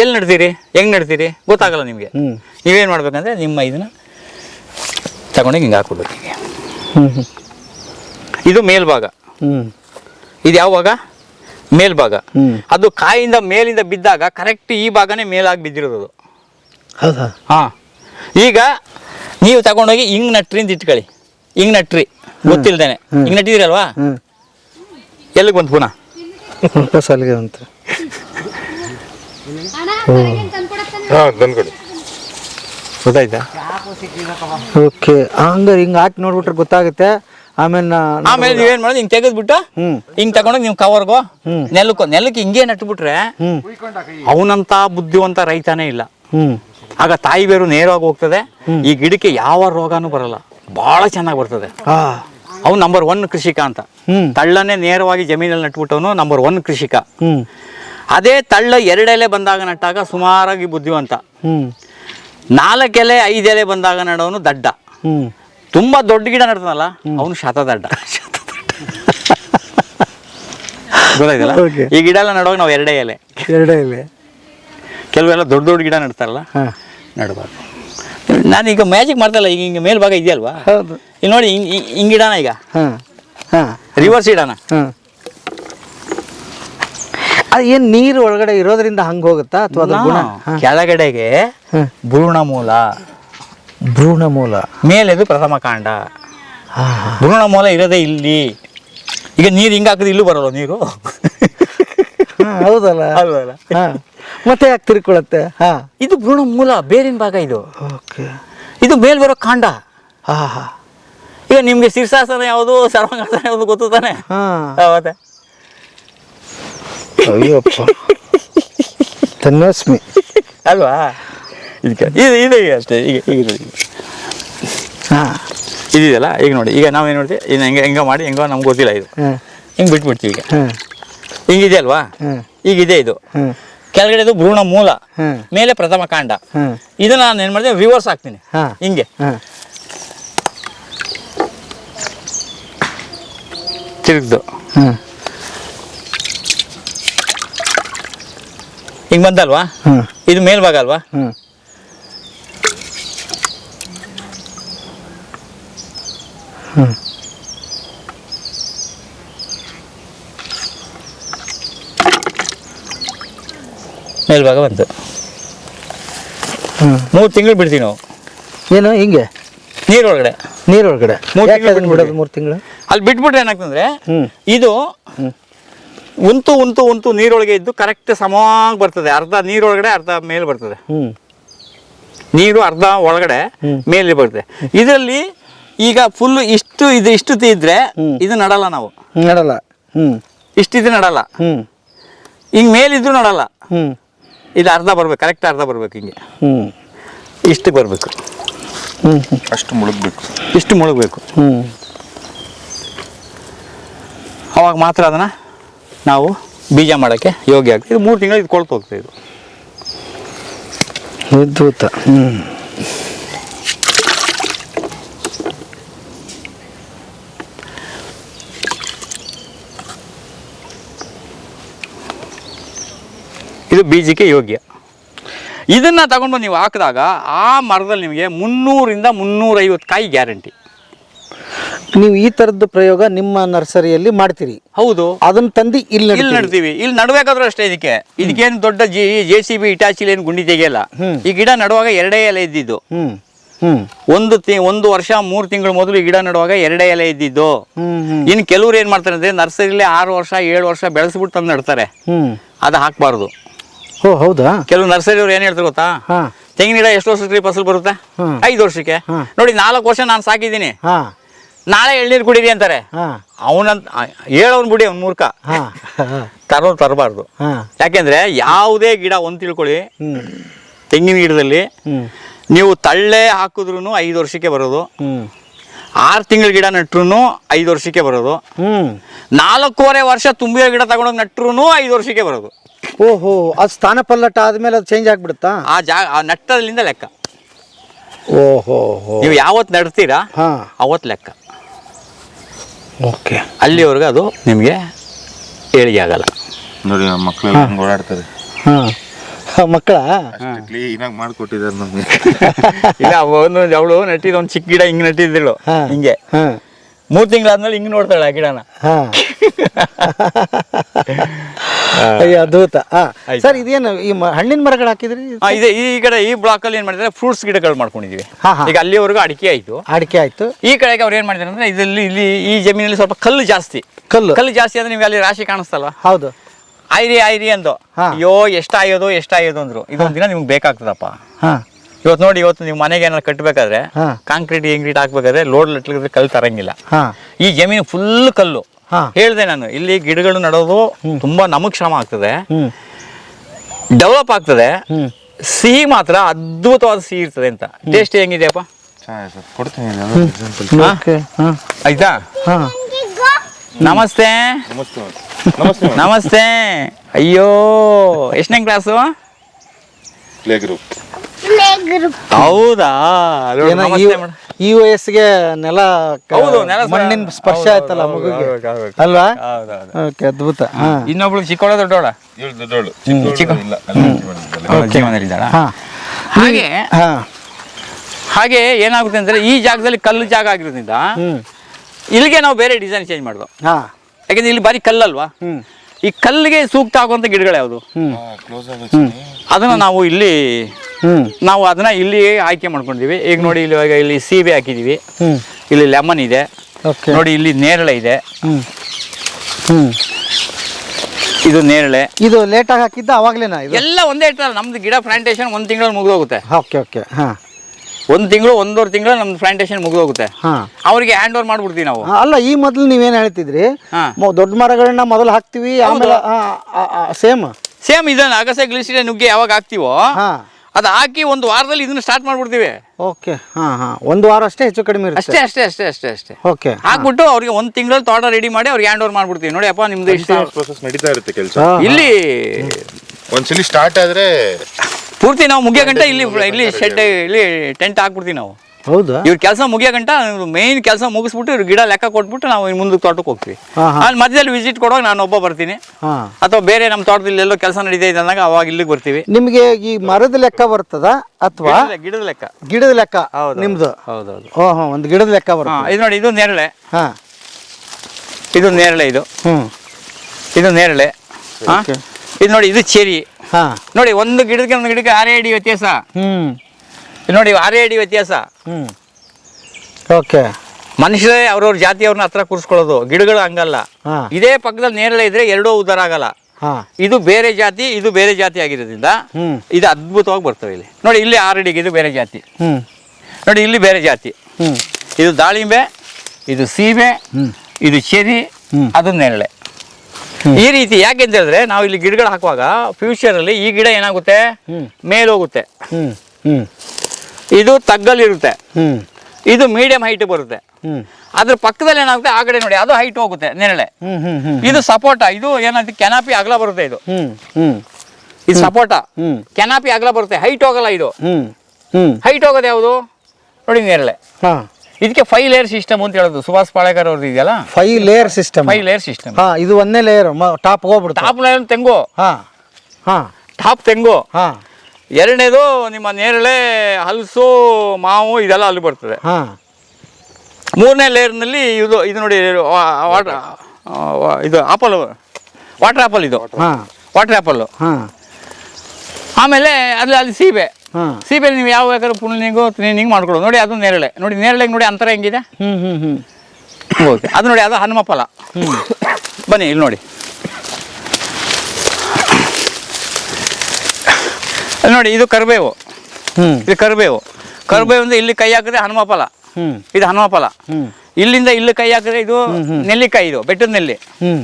ಎಲ್ಲಿ ನಡ್ತೀರಿ? ಹೆಂಗೆ ನಡ್ತೀರಿ? ಗೊತ್ತಾಗಲ್ಲ ನಿಮಗೆ. ಹ್ಞೂ ನೀವೇನು ಮಾಡ್ಬೇಕಂದ್ರೆ ನಿಮ್ಮ ಇದನ್ನ ತಗೊಂಡೋಗಿ ಹಿಂಗೆ ಹಾಕ್ಬಿಡ್ಬೇಕು ಹೀಗೆ. ಹ್ಞೂ ಹ್ಞೂ ಇದು ಮೇಲ್ಭಾಗ. ಹ್ಞೂ ಇದು ಯಾವ ಭಾಗ? ಮೇಲ್ಭಾಗ. ಅದು ಕಾಯಿಂದ ಮೇಲಿಂದ ಬಿದ್ದಾಗ ಕರೆಕ್ಟ್ ಈ ಭಾಗನೇ ಮೇಲಾಗಿ ಬಿದ್ದಿರೋದು ಅದು. ಹೌದಾ? ಹಾಂ. ಈಗ ನೀವು ತಗೊಂಡೋಗಿ ಹಿಂಗ್ ನಟ್ರಿ ಅಂತ ಇಟ್ಕೊಳ್ಳಿ. ಹಿಂಗ್ ನಟ್ರಿ. ಗೊತ್ತಿಲ್ದೇನೆ. ಹಿಂಗ್ ನಟ್ಟಿದಿರಲ್ವಾ ಎಲ್ಲಿಗೆ ಬಂತು. ಪುನಃ ಸಲಿಗೆ ಅಂತ ಗೊತ್ತಾಯ್ತಾ? ಓಕೆ ಹಂಗಾರೆ ಹಿಂಗೆ ಹಾಕಿ ನೋಡ್ಬಿಟ್ರೆ ಗೊತ್ತಾಗುತ್ತೆ. ಆಮೇಲೆ ಆಮೇಲೆ ಆಮೇಲೆ ನೀವೇನ್ ಮಾಡೋದು ಹಿಂಗ್ ತೆಗೆದ್ಬಿಟ್ಟು ಹ್ಞೂ ಹಿಂಗ್ ತಗೊಂಡೋಗಿ ನೀವು ಕವರ್ಗೋ ಹ್ಮ್. ನೆಲಕ್ಕೋ ನೆಲಕ್ಕೆ ಹಿಂಗೆ ನಟ್ಬಿಟ್ರೆ ಹ್ಞೂ ಅವನಂತ ಬುದ್ಧಿವಂತ ರೈತನೇ ಇಲ್ಲ. ಹ್ಞೂ ಆಗ ತಾಯಿ ಬೇರು ನೇರವಾಗಿ ಹೋಗ್ತದೆ. ಈ ಗಿಡಕ್ಕೆ ಯಾವ ರೋಗನೂ ಬರಲ್ಲ. ಬಹಳ ಚೆನ್ನಾಗಿ ಬರ್ತದೆ. ಅವ್ ಅವ್ನು ನಂಬರ್ ಒನ್ ಕೃಷಿಕ ಅಂತ. ತಳ್ಳನೆ ನೇರವಾಗಿ ಜಮೀನಲ್ಲಿ ನಟ್ಬಿಟ್ಟವನು ನಂಬರ್ ಒನ್ ಕೃಷಿಕ. ಅದೇ ತಳ್ಳ ಎರಡೆಲೆ ಬಂದಾಗ ನಟ್ಟಾಗ ಸುಮಾರಾಗಿ ಬುದ್ಧಿವಂತ. ನಾಲ್ಕೆಲೆ ಐದೆಲೆ ಬಂದಾಗ ನಡೋನು ದಡ್ಡ. ತುಂಬಾ ದೊಡ್ಡ ಗಿಡ ನಡ್ತಾನಲ್ಲ ಅವನು ಶತದಡ್ಡ. ಗೊತ್ತಾಯ್ತಲ್ಲ. ಈ ಗಿಡ ಎಲ್ಲ ನಡುವಾಗ ನಾವು ಎರಡೇ ಎಲೆ. ಎರಡೇ ಎಲೆ. ಕೆಲವೆಲ್ಲ ದೊಡ್ಡ ದೊಡ್ಡ ಗಿಡ ನಡ್ತಾರಲ್ಲ? ನಡಬಾರ್ದು. ನಾನೀಗ ಮ್ಯಾಜಿಕ್ ಮಾಡ್ತಲ್ಲ ಈಗ ಹಿಂಗೆ ಮೇಲ್ಭಾಗ ಇದೆಯಲ್ವಾ? ಹೌದು. ಈಗ ನೋಡಿ ಹಿಂಗ್ ಹಿಂಗ್- ಇಡೋಣ ಈಗ. ಹಾಂ ಹಾಂ. ರಿವರ್ಸ್ ಇಡಾನ ಹಾಂ. ಅದು ಏನು ನೀರು ಒಳಗಡೆ ಇರೋದ್ರಿಂದ ಹಂಗೆ ಹೋಗುತ್ತಾ ಅಥವಾ ಅದ್ರ ಗುಣ? ಹಾಂ. ಕೆಳಗಡೆಗೆ ಹಾಂ. ಭ್ರೂಣ ಮೂಲ. ಭ್ರೂಣ ಮೂಲ. ಮೇಲೆದು ಪ್ರಥಮ ಕಾಂಡ. ಹಾಂ. ಭ್ರೂಣ ಮೂಲ ಇರೋದೇ ಇಲ್ಲಿ. ಈಗ ನೀರು ಹಿಂಗೆ ಹಾಕಿದ್ರೆ ಇಲ್ಲೂ ಬರೋಲ್ಲ ನೀರು. ಹೌದಲ್ಲ? ಅಲ್ವಲ್ಲ ಹಾಂ. ಮತ್ತೆ ಯಾಕೆ ತಿರ್ಕೊಳತ್ತೆ ಹಾ. ಇದು ಭ್ರೂಣ ಮೂಲ ಬೇರಿನ ಭಾಗ ಇದು. ಓಕೆ. ಇದು ಮೇಲ್ ಬರೋ ಕಾಂಡ. ಹಾ ಹಾ ಈಗ ನಿಮ್ಗೆ ಶೀರ್ಷಾಸನ ಯಾವುದು ಸರ್ವಾಂಗಾಸನ ಯಾವುದು ಗೊತ್ತು ತಾನೆ? ಹಾ, ಮತ್ತೆ? ಅಯ್ಯಪ್ಪ. ತನ್ನಸ್ಮಿ. ಅಲ್ವಾ? ಇದಕ್ಕೆ ಇದು ಇದೆ ಈಗ ಅಷ್ಟೇ ಈಗ ಈಗ ನೋಡಿ. ಹಾಂ. ಇದಿದೆಯಲ್ಲ? ಈಗ ನೋಡಿ ಈಗ ನಾವೇನು ನೋಡ್ತೀವಿ ಇನ್ನು ಹೆಂಗೆ ಹೆಂಗೆ ಮಾಡಿ ಹೆಂಗೋ ನಮ್ಗೆ ಗೊತ್ತಿಲ್ಲ ಇದು. ಹಿಂಗ್ ಹಿಂಗೆ ಬಿಟ್ಬಿಡ್ತೀವಿ ಈಗ. ಹಾಂ. ಹಿಂಗಿದೆ ಅಲ್ವಾ? ಈಗಿದೆ ಈಗ ಇದೆ. ಇದು ಹಾಂ ಕೆಳಗಡೆದು ಭ್ರೂಣ ಮೂಲ ಮೇಲೆ ಪ್ರಥಮ ಕಾಂಡ. ಇದು ಇದನ್ನ ನಾನು ಏನ್ ಮಾಡಿದೆ? ರಿವರ್ಸ್ ಹಾಕ್ತೀನಿ. ಹಿಂಗೆ. ತಿರುಗ್ದು. ಹಿಂಗ್ ಬಂದಲ್ವಾ? ಇದು ಮೇಲ್ಭಾಗ ಅಲ್ವಾ? ಹಾಂ ಮೇಲ್ಭಾಗ ಬಂತು. ಮೂರು ತಿಂಗಳು ಬಿಡ್ತೀವಿ ನಾವು. ಏನು ಹಿಂಗೆ? ನೀರೊಳಗಡೆ. ನೀರೊಳಗಡೆ. ಬಿಡೋದು ಮೂರು ತಿಂಗಳು? ಅಲ್ಲಿ ಬಿಟ್ಬಿಟ್ರೆ ಏನಾಗ್ತಂದ್ರೆ ಹ್ಞೂ ಇದು ಉಂತು ಉಂತು ಉಂತು ನೀರೊಳಗೆ ಇದ್ದು ಕರೆಕ್ಟ್ ಸಮವಾಗಿ ಬರ್ತದೆ. ಅರ್ಧ ನೀರೊಳಗಡೆ ಅರ್ಧ ಮೇಲೆ ಬರ್ತದೆ. ಹ್ಞೂ ನೀರು ಅರ್ಧ ಒಳಗಡೆ. ಮೇಲೆ ಬರ್ತದೆ. ಇದರಲ್ಲಿ ಈಗ ಫುಲ್ ಇಷ್ಟು ಇದು ಇಷ್ಟು ಇದ್ರೆ. ಇದು ನಡಲ್ಲ ನಾವು. ನಡಲ್ಲ. ಹ್ಞೂ ಇಷ್ಟಿದ್ರೆ ನಡಲ್ಲ. ಹ್ಞೂ ಹಿಂಗೆ ಮೇಲಿದ್ರು ನಡಲ್ಲ. ಹ್ಞೂ ಇದು ಅರ್ಧ ಬರ್ಬೇಕು ಕರೆಕ್ಟ್ ಅರ್ಧ ಬರ್ಬೇಕು ಹಿಂಗೆ. ಹ್ಞೂ ಇಷ್ಟು ಬರಬೇಕು. ಹ್ಞೂ ಹ್ಞೂ ಅಷ್ಟು ಮುಳುಗ್ಬೇಕು. ಇಷ್ಟು ಮುಳುಗಬೇಕು. ಹ್ಞೂ ಅವಾಗ ಮಾತ್ರ ಅದನ್ನು ನಾವು ಬೀಜ ಮಾಡೋಕ್ಕೆ ಯೋಗ್ಯ ಆಗ್ತದೆ. ಇದು ಮೂರು ತಿಂಗಳು ಇದು ಕೊಳ್ತು ಹೋಗ್ತದೆ ಇದು. ಅದ್ಭುತ ಹ್ಞೂ ಇದು ಬೀಜಕ್ಕೆ ಯೋಗ್ಯ. ಇದನ್ನು ತಗೊಂಡು ನೀವು ಹಾಕಿದಾಗ ಆ ಮರದಲ್ಲಿ ನಿಮಗೆ ಮುನ್ನೂರಿಂದ ಮುನ್ನೂರೈವತ್ತು ಕಾಯಿ ಗ್ಯಾರಂಟಿ. ನೀವು ಈ ಥರದ್ದು ಪ್ರಯೋಗ ನಿಮ್ಮ ನರ್ಸರಿಯಲ್ಲಿ ಮಾಡ್ತೀರಿ. ಹೌದು. ಅದನ್ನ ತಂದು ಇಲ್ಲಿ ಇಲ್ಲಿ ನಡ್ತೀವಿ. ಇಲ್ಲಿ ನಡಬೇಕಾದ್ರೂ ಅಷ್ಟೇ ಇದಕ್ಕೆ. ಇದಕ್ಕೇನು ದೊಡ್ಡ ಜಿ ಜೆ ಸಿ ಬಿ ಇಟಾಚಿಲಿ ಏನು ಗುಂಡಿ ತೆಗೆಯಲ್ಲ. ಈ ಗಿಡ ನಡುವಾಗ ಎರಡೇ ಎಲೆ ಇದ್ದಿದ್ದು. ಒಂದು ಒಂದು ವರ್ಷ ಮೂರು ತಿಂಗಳು ಮೊದಲು ಈ ಗಿಡ ನಡುವಾಗ ಎರಡೇ ಎಲೆ ಇದ್ದಿದ್ದು. ಇನ್ನು ಕೆಲವ್ರು ಏನು ಮಾಡ್ತಾರೆ ಅಂದ್ರೆ ನರ್ಸರಿಲಿ ಆರು ವರ್ಷ ಏಳು ವರ್ಷ ಬೆಳೆಸ್ಬಿಟ್ಟು ತಂದು ನಡ್ತಾರೆ. ಅದು ಹಾಕಬಾರ್ದು. ಓ ಹೌದಾ? ಕೆಲವು ನರ್ಸರಿಯವ್ರು ಏನ್ ಹೇಳ್ತಾರೆ ಗೊತ್ತಾ? ಹಾ. ತೆಂಗಿನ ಗಿಡ ಎಷ್ಟು ವರ್ಷಕ್ಕೆ ಫಸಲು ಬರುತ್ತೆ? ಹ್ಮ್. ಐದು ವರ್ಷಕ್ಕೆ. ಹ್ಮ್. ನೋಡಿ ನಾಲ್ಕು ವರ್ಷ ನಾನು ಸಾಕಿದ್ದೀನಿ. ಹಾಂ. ನಾಳೆ ಎಳ್ನೀರು ಕುಡೀರಿ ಅಂತಾರೆ. ಹಾಂ. ಅವನಂತ ಹೇಳೋನ್ ಬಿಡಿ ಅವ್ನ ಮೂರ್ಖ. ಹಾ. ತರಬಾರ್ದು. ಹಾಂ. ಯಾಕೆಂದ್ರೆ ಯಾವುದೇ ಗಿಡ ಒಂದ್ ತಿಳ್ಕೊಳ್ಳಿ. ತೆಂಗಿನ ಗಿಡದಲ್ಲಿ ನೀವು ತಳ್ಳೆ ಹಾಕಿದ್ರು ಐದು ವರ್ಷಕ್ಕೆ ಬರೋದು. ಆರು ತಿಂಗಳ ಗಿಡ ನಟ್ರು ಐದು ವರ್ಷಕ್ಕೆ ಬರೋದು. ಹ್ಮ್. ನಾಲ್ಕೂವರೆ ವರ್ಷ ತುಂಬಿರೋ ಗಿಡ ತಗೊಂಡೋಗಿ ನಟ್ರು ಐದು ವರ್ಷಕ್ಕೆ ಬರೋದು. ಓಹೋ ಅದು ಸ್ಥಾನ ಪಲ್ಲಟ ಆದಮೇಲೆ ಅದು ಚೇಂಜ್ ಆಗ್ಬಿಡುತ್ತಾ? ಆ ಜಾಗ ಆ ನಟ್ಟದಿಂದ ಲೆಕ್ಕ. ಓಹೋ ಹೋ. ನೀವು ಯಾವತ್ತು ನಡ್ತೀರಾ ಹಾ. ಅವತ್ತು ಲೆಕ್ಕ. ಓಕೆ. ಅಲ್ಲಿವರೆಗೂ ಅದು ನಿಮಗೆ ಹೇಳಿಗೆ ಆಗಲ್ಲ. ನೋಡಿ ಮಕ್ಕಳೆಲ್ಲ ಹಿಂಗ್ ಓಡಾಡ್ತಾರೆ. ಹಾಂ. ಮಕ್ಕಳ? ಕ್ಲೀನಾಗಿ ಮಾಡ್ಕೊಟ್ಟಿದ್ದಾರೆ ನಮಗೆ. ಇಲ್ಲ ಒಂದು ಅವಳು ನಟ್ಟಿದ್ದು ಒಂದು ಚಿಕ್ಕ ಗಿಡ ಹಿಂಗೆ ನಟ್ಟಿದ್ದಳು ಹಾ. ಹಿಂಗೆ. ಹಾಂ. ಮೂರು ತಿಂಗಳಾದ್ಮೇಲೆ ಹಿಂಗೆ ನೋಡ್ತಾಳೆ ಆ ಗಿಡನ. ಹಾಂ. ಅಯ್ಯೋ ಅದ್ಭುತ? ಸರ್ ಇದೇನು ಈ ಮ- ಹಣ್ಣಿನ ಮರಗಳು ಹಾಕಿದ್ರಿ? ಆ, ಇದೆ. ಈ ಕಡೆ ಈ ಬ್ಲಾಕ್ ಅಲ್ಲಿ ಏನ್ ಮಾಡಿದ್ರೆ ಫ್ರೂಟ್ಸ್ ಗಿಡಗಳು ಮಾಡ್ಕೊಂಡಿದ್ವಿ. ಹಾ, ಹಾ. ಈಗ ಅಲ್ಲಿವರೆಗೂ ಅಡಿಕೆ ಆಯಿತು. ಅಡಿಕೆ ಆಯ್ತು. ಈ ಕಡೆಗೆ ಅವ್ರು ಏನ್ ಮಾಡಿದ್ರೆ ಅಂದ್ರೆ ಇದರಲ್ಲಿ ಇಲ್ಲಿ ಈ ಜಮೀನಲ್ಲಿ ಸ್ವಲ್ಪ ಕಲ್ಲು ಜಾಸ್ತಿ. ಕಲ್ಲು. ಕಲ್ಲು ಜಾಸ್ತಿ ಅಂದ್ರೆ ನಿಮ್ಗೆ ಅಲ್ಲಿ ರಾಶಿ ಕಾಣಿಸ್ತಲ್ವಾ? ಹೌದು. ಐರಿ ಐರಿ ಅಂದು. ಹಾ. ಅಯ್ಯೋ ಎಷ್ಟಾಯೋದು ಎಷ್ಟಾಯೋದು ಅಂದ್ರು. ಇದೊಂದ್ ದಿನ ನಿಮ್ಗೆ ಬೇಕಾಗ್ತದಪ್ಪ. ಹಾ. ಇವತ್ತು ನೋಡಿ ಇವತ್ತು ನೀವು ಮನೆಗೆ ಏನಾದ್ರು ಕಟ್ಟಬೇಕಾದ್ರೆ ಹಾ. ಕಾಂಕ್ರೀಟ್ ಇಂಗ್ರೀಟ್ ಹಾಕ್ಬೇಕಾದ್ರೆ ಲೋಡ್ ಲಟ್ಲಿದ್ರೆ ಕಲ್ಲು ತರಂಗಿಲ್ಲ. ಹಾಂ. ಈ ಜಮೀನು ಫುಲ್ ಕಲ್ಲು. ಹೇಳಿದೆ ನಾನು ಇಲ್ಲಿ ಗಿಡಗಳು ನಡೋದು ತುಂಬಾ ನಮಗ್ ಶ್ರಮ ಆಗ್ತದೆ. ಡೆವಲಪ್ ಆಗ್ತದೆ. ಸಿಹಿ ಮಾತ್ರ ಅದ್ಭುತವಾದ ಸಿಹಿ ಇರ್ತದೆ ಅಂತ. ಟೇಸ್ಟ್ ಹೆಂಗಿದೆಯಪ್ಪ? ಆಯ್ತಾ? ನಮಸ್ತೆ. ನಮಸ್ತೆ ನಮಸ್ತೆ ನಮಸ್ತೆ. ಅಯ್ಯೋ ಎಷ್ಟನೇ ಕ್ಲಾಸು ಪ್ಲೇ ಗ್ರೂಪ್ ಹೌದಾ? ನೋಡಿ, ಏನೋ ಈ ನಮಸ್ತೆ ಮೇಡಮ್. ಈ ವಯಸ್ಸಿಗೆ ನೆಲ ಕ- ಹೌದು ನೆಲ ಸ- ಮಣ್ಣಿನ ಸ್ಪರ್ಶ ಹೌದು, ಆಯ್ತಲ್ಲ ಹೌದು, ಮಗುಗೆ? ಹೌದು, ಹೌದು. ಅಲ್ವಾ? ಹೌದು, ಹೌದು. ಓಕೆ ಅದ್ಭುತ. ಹಾಂ. ಇನ್ನೊಬ್ಳು ಚಿಕ್ಕವಳ ದೊಡ್ಡವಳ? ಇವಳು ದೊಡ್ಡವಳು. ಚಿಕ್ಕವಳು ಇಲ್ಲ ಅಲ್ಲಿ ಚಿಕ್ಕವಳು. ಜೀವನದಲ್ಲಿದ್ದಾಳ ಹಾಂ. ಹಾಗೆ ಹಾಂ. ಹಾಗೆ ಏನಾಗುತ್ತೆ ಅಂದ್ರೆ ಈ ಜಾಗದಲ್ಲಿ ಕಲ್ಲು ಜಾಗ ಆಗಿರೋದ್ರಿಂದ ಇಲ್ಲಿಗೆ ನಾವು ಬೇರೆ ಡಿಸೈನ್ ಚೇಂಜ್ ಮಾಡಿದ್ವು ಹಾಂ. ಯಾಕಂದ್ರೆ ಇಲ್ಲಿ ಬಾರಿ ಕಲ್ಲಲ್ವಾ? ಅಲ್ವಾ ಈ ಕಲ್ಲಿಗೆ ಸೂಕ್ತ ಆಗುವಂಥ ಗಿಡಗಳು ಯಾವುದು? ಕ್ಲೋಸ್. ಅದನ್ನ ನಾವು ಇಲ್ಲಿ ನಾವು ಅದನ್ನ ಇಲ್ಲಿ ಆಯ್ಕೆ ಮಾಡ್ಕೊಂಡಿದೀವಿ ಈಗ ನೋಡಿ ಇಲ್ಲಿ ಇವಾಗ ಇಲ್ಲಿ ಸೀಬೆ ಹಾಕಿದೀವಿ ಇಲ್ಲಿ ಲೆಮನ್ ಇದೆ. ಓಕೆ ನೋಡಿ ಇಲ್ಲಿ ನೇರಳೆ ಇದೆ. ಇದು ನೇರಳೆ. ಇದು ಲೇಟಾಗಿ ಹಾಕಿದ್ದ ಅವಾಗಲೇ ಇದು? ಎಲ್ಲ ಒಂದೇ ಇಟ್ಟಲ್ಲ ನಮ್ದು ಗಿಡ ಪ್ಲಾಂಟೇಶನ್ ಒಂದು ತಿಂಗಳಲ್ಲಿ ಮುಗಿದೋಗುತ್ತೆ. ಓಕೆ ಓಕೆ ಹಾಂ. ಒಂದು ತಿಂಗಳು ಒಂದೂವರೆ ತಿಂಗಳು ನಮ್ದು ಪ್ಲಾಂಟೇಶನ್ ಮುಗಿದೋಗುತ್ತೆ. ಹಾಂ. ಅವ್ರಿಗೆ ಹ್ಯಾಂಡ್ ಓವರ್ ಮಾಡ್ಬಿಡ್ತೀವಿ ನಾವು. ಅಲ್ಲ ಈ ಮೊದಲು ನೀವೇನು ಹೇಳ್ತಿದ್ರಿ? ದೊಡ್ಡ ಮರಗಳನ್ನ ಮೊದಲು ಹಾಕ್ತಿವಿ ಆಮೇಲೆ ಸೇಮ್ ಸೇಮ್ ಇದನ್ನ ಅಗಸೆ ಗ್ಲಿಸಿಡೆ ನುಗ್ಗೆ ಯಾವಾಗ ಹಾಕ್ತಿವೋ ಹಾ. ಅದು ಹಾಕಿ ಒಂದು ವಾರದಲ್ಲಿ ಇದನ್ನ ಸ್ಟಾರ್ಟ್ ಮಾಡ್ಬಿಡ್ತೀವಿ. ಓಕೆ ಹಾ ಹಾ. ಒಂದು ವಾರ ಅಷ್ಟೇ ಹೆಚ್ಚು ಕಡಿಮೆ ಇರುತ್ತೆ. ಅಷ್ಟೇ ಅಷ್ಟೇ ಅಷ್ಟೇ ಅಷ್ಟೇ ಅಷ್ಟೇ. ಓಕೆ ಹಾಕ್ಬಿಟ್ಟು ಅವ್ರಿಗೆ ಒಂದು ತಿಂಗಳಲ್ಲಿ ತೋಟ ರೆಡಿ ಮಾಡಿ ಅವ್ರಿಗೆ ಹ್ಯಾಂಡ್ ಓವರ್ ಮಾಡ್ಬಿಡ್ತೀವಿ. ನೋಡಿ ಅಪ್ಪ ನಿಮ್ದು ಇಷ್ಟ. ಪ್ರೊಸೆಸ್ ನಡೀತಾ ಇರುತ್ತೆ ಕೆಲಸ. ಇಲ್ಲಿ ಒಂದ್ಸಲಿ ಸ್ಟಾರ್ಟ್ ಆದ್ರೆ ಪೂರ್ತಿ ನಾವು ಮುಗಿಯ ಗಂಟೆ ಇಲ್ಲಿ ಇಲ್ಲಿ ಶೆಡ್ ಇಲ್ಲಿ ಟೆಂಟ್ ಹಾಕ್ಬಿಡ್ತೀವಿ ನಾವು. ಹೌದಾ? ಇವ್ರ ಕೆಲಸ ಮುಗಿಯೋ ಗಂಟ ಮೇನ್ ಕೆಲಸ ಮುಗಿಸ್ಬಿಟ್ಟು ಇವ್ರ ಗಿಡ ಲೆಕ್ಕ ಕೊಟ್ಬಿಟ್ಟು ನಾವು ಮುಂದೆ ಮುಂದಕ್ಕೆ ತೋಟಕ್ಕೆ ಹೋಗ್ತೀವಿ. ಅಲ್ಲಿ ಮಧ್ಯದಲ್ಲಿ ವಿಸಿಟ್ ಕೊಡುವಾಗ ನಾನು ಒಬ್ಬ ಬರ್ತೀನಿ. ಅಥವಾ ಬೇರೆ ನಮ್ಮ ತೋಟದಲ್ಲಿ ಎಲ್ಲೋ ಕೆಲಸ ನಡೀತಾ ಇದೆ ಅಂದಾಗ ಅವಾಗ ಇಲ್ಲಿಗೆ ಬರ್ತೀವಿ. ನಿಮಗೆ ಈ ಮರದ ಲೆಕ್ಕ ಬರ್ತದ ಅಥವಾ ಗಿಡದ- ಲೆಕ್ಕ ಗಿಡದ ಲೆಕ್ಕ. ಹೌದು ನಿಮ್ದು? ಹೌದೌದು. ಓಹ್ ಒಂದು ಗಿಡದ ಲೆಕ್ಕ ಬರ್ತದೆ. ಇದು ನೋಡಿ ಇದು ನೇರಳೆ ಹಾಂ. ಇದು. ನೇರಳೆ ಇದು ಇದು ನೇರಳೆ? ಇದು ನೋಡಿ ಇದು ಚೆರಿ ಹಾ. ನೋಡಿ ಒಂದು ಗಿಡಕ್ಕೆ ಒಂದು ಗಿಡಕ್ಕೆ ಆರೇ ಅಡಿ ವ್ಯತ್ಯಾಸ. ಹ್ಞೂ ನೋಡಿ ಆರೇ ಅಡಿ ವ್ಯತ್ಯಾಸ. ಹ್ಞೂ ಓಕೆ. ಮನುಷ್ಯರೇ ಅವ್ರವ್ರ ಜಾತಿಯವ್ರನ್ನ ಹತ್ರ ಕೂರಿಸ್ಕೊಳ್ಳೋದು ಗಿಡಗಳು ಹಂಗಲ್ಲ. ಇದೇ ಪಕ್ಕದಲ್ಲಿ ನೇರಳೆ ಇದ್ರೆ ಎರಡೂ ಉದ್ದಾರ ಆಗಲ್ಲ. ಇದು ಬೇರೆ ಜಾತಿ ಇದು ಬೇರೆ ಜಾತಿ ಆಗಿರೋದ್ರಿಂದ ಹ್ಞೂ ಇದು ಅದ್ಭುತವಾಗಿ ಬರ್ತವೆ ಇಲ್ಲಿ. ನೋಡಿ ಇಲ್ಲಿ ಆರಡಿಗೆ ಇದು ಬೇರೆ ಜಾತಿ. ಹ್ಞೂ ನೋಡಿ ಇಲ್ಲಿ ಬೇರೆ ಜಾತಿ. ಹ್ಞೂ ಇದು ದಾಳಿಂಬೆ ಇದು ಸೀಮೆ ಇದು ಚೆರಿ. ಅದು ನೇರಳೆ. ಈ ರೀತಿ ಯಾಕೆ ಅಂತ ಹೇಳಿದ್ರೆ ನಾವು ಇಲ್ಲಿ ಗಿಡಗಳು ಹಾಕುವಾಗ ಫ್ಯೂಚರಲ್ಲಿ ಈ ಗಿಡ ಏನಾಗುತ್ತೆ. ಮೇಲೋಗುತ್ತೆ ಹ್ಞೂ ಹ್ಞೂ ಇದು ತಗ್ಗಲ್ಲಿರುತ್ತೆ. ಇದು ಮೀಡಿಯಂ ಹೈಟ್ ಬರುತ್ತೆ. ಅದ್ರ ಪಕ್ಕದಲ್ಲಿ ಏನಾಗುತ್ತೆ? ಆ ಕಡೆ ನೋಡಿ ಅದು ಹೈಟ್ ಹೋಗುತ್ತೆ ನೆರಳೆ. ಇದು ಸಪೋಟ ಇದು ಏನಂತ ಕೆನಾಪಿ ಅಗಲ ಬರುತ್ತೆ ಇದು. ಇದು ಸಪೋಟ ಕೆನಾಪಿ ಅಗಲ ಬರುತ್ತೆ. ಹೈಟ್ ಹೋಗಲ್ಲ ಇದು. ಹೈಟ್ ಹೋಗೋದು ಯಾವುದು? ನೋಡಿ ನೇರಳೆ. ಇದಕ್ಕೆ ಫೈವ್ ಲೇಯರ್ ಸಿಸ್ಟಮ್ ಅಂತ ಹೇಳೋದು. ಸುಭಾಷ್ ಪಾಳೇಕರ್ ಅವ್ರದ್ದು ಇದೆಯಲ್ಲ? Five layer system five layer system ಹಾಂ ಇದು ಒಂದೇ ಲೇಯರ್ ಟಾಪ್ ಹೋಗ್ಬಿಡುತ್ತೆ ಟಾಪ್ ಲೇಯರ್ ತೆಂಗು. ಹಾ ಹಾ. ಟಾಪ್ ತೆಂಗು. ಹಾಂ. ಎರಡನೇದು ನಿಮ್ಮ ನೇರಳೆ ಹಲಸು ಮಾವು ಇದೆಲ್ಲ ಅಲ್ಲಿ ಬರ್ತದೆ. ಹಾಂ. ಮೂರನೇ ಲೇಯರ್ನಲ್ಲಿ ಇದು ಇದು ನೋಡಿ ವಾಟರ್ ಇದು ಆಪಲ್ ವಾಟರ್ ಆಪಲ್ ಇದು. ಹಾಂ. ವಾಟರ್ ಆಪಲ್ ಹಾಂ. ಆಮೇಲೆ ಅಲ್ಲಿ ಅಲ್ಲಿ ಸೀಬೆ. ಹಾಂ. ಸೀಬೆ ನೀವು ಯಾವ ಬೇಕಾದ್ರೂ ಪುಣ್ಯಿಂಗು ತ್ರೀನಿಂಗ್ ಮಾಡ್ಕೊಳ್ಳೋದು. ನೋಡಿ ಅದು ನೇರಳೆ. ನೋಡಿ ನೇರಳೆ ನೋಡಿ ಅಂತರ ಹೆಂಗಿದೆ? ಹ್ಞೂ ಹ್ಞೂ ಹ್ಞೂ ಓಕೆ. ಅದು ನೋಡಿ ಅದು ಹನುಮಫಲ. ಬನ್ನಿ ಇಲ್ಲಿ ನೋಡಿ. ನೋಡಿ ಇದು ಕರಿಬೇವು. ಹ್ಞೂ ಇದು ಕರಿಬೇವು. ಅಂದ್ರೆ ಇಲ್ಲಿ ಕೈ ಹಾಕಿದ್ರೆ ಹನುಮ ಫಲ ಇದು ಹನುಮ ಫಲ ಇಲ್ಲಿಂದ ಇಲ್ಲಿ ಕೈ ಹಾಕಿದ್ರೆ ಇದು ನೆಲ್ಲಿಕಾಯಿ ಇದು ಬೆಟ್ಟದ ನೆಲ್ಲಿ. ಹ್ಞೂ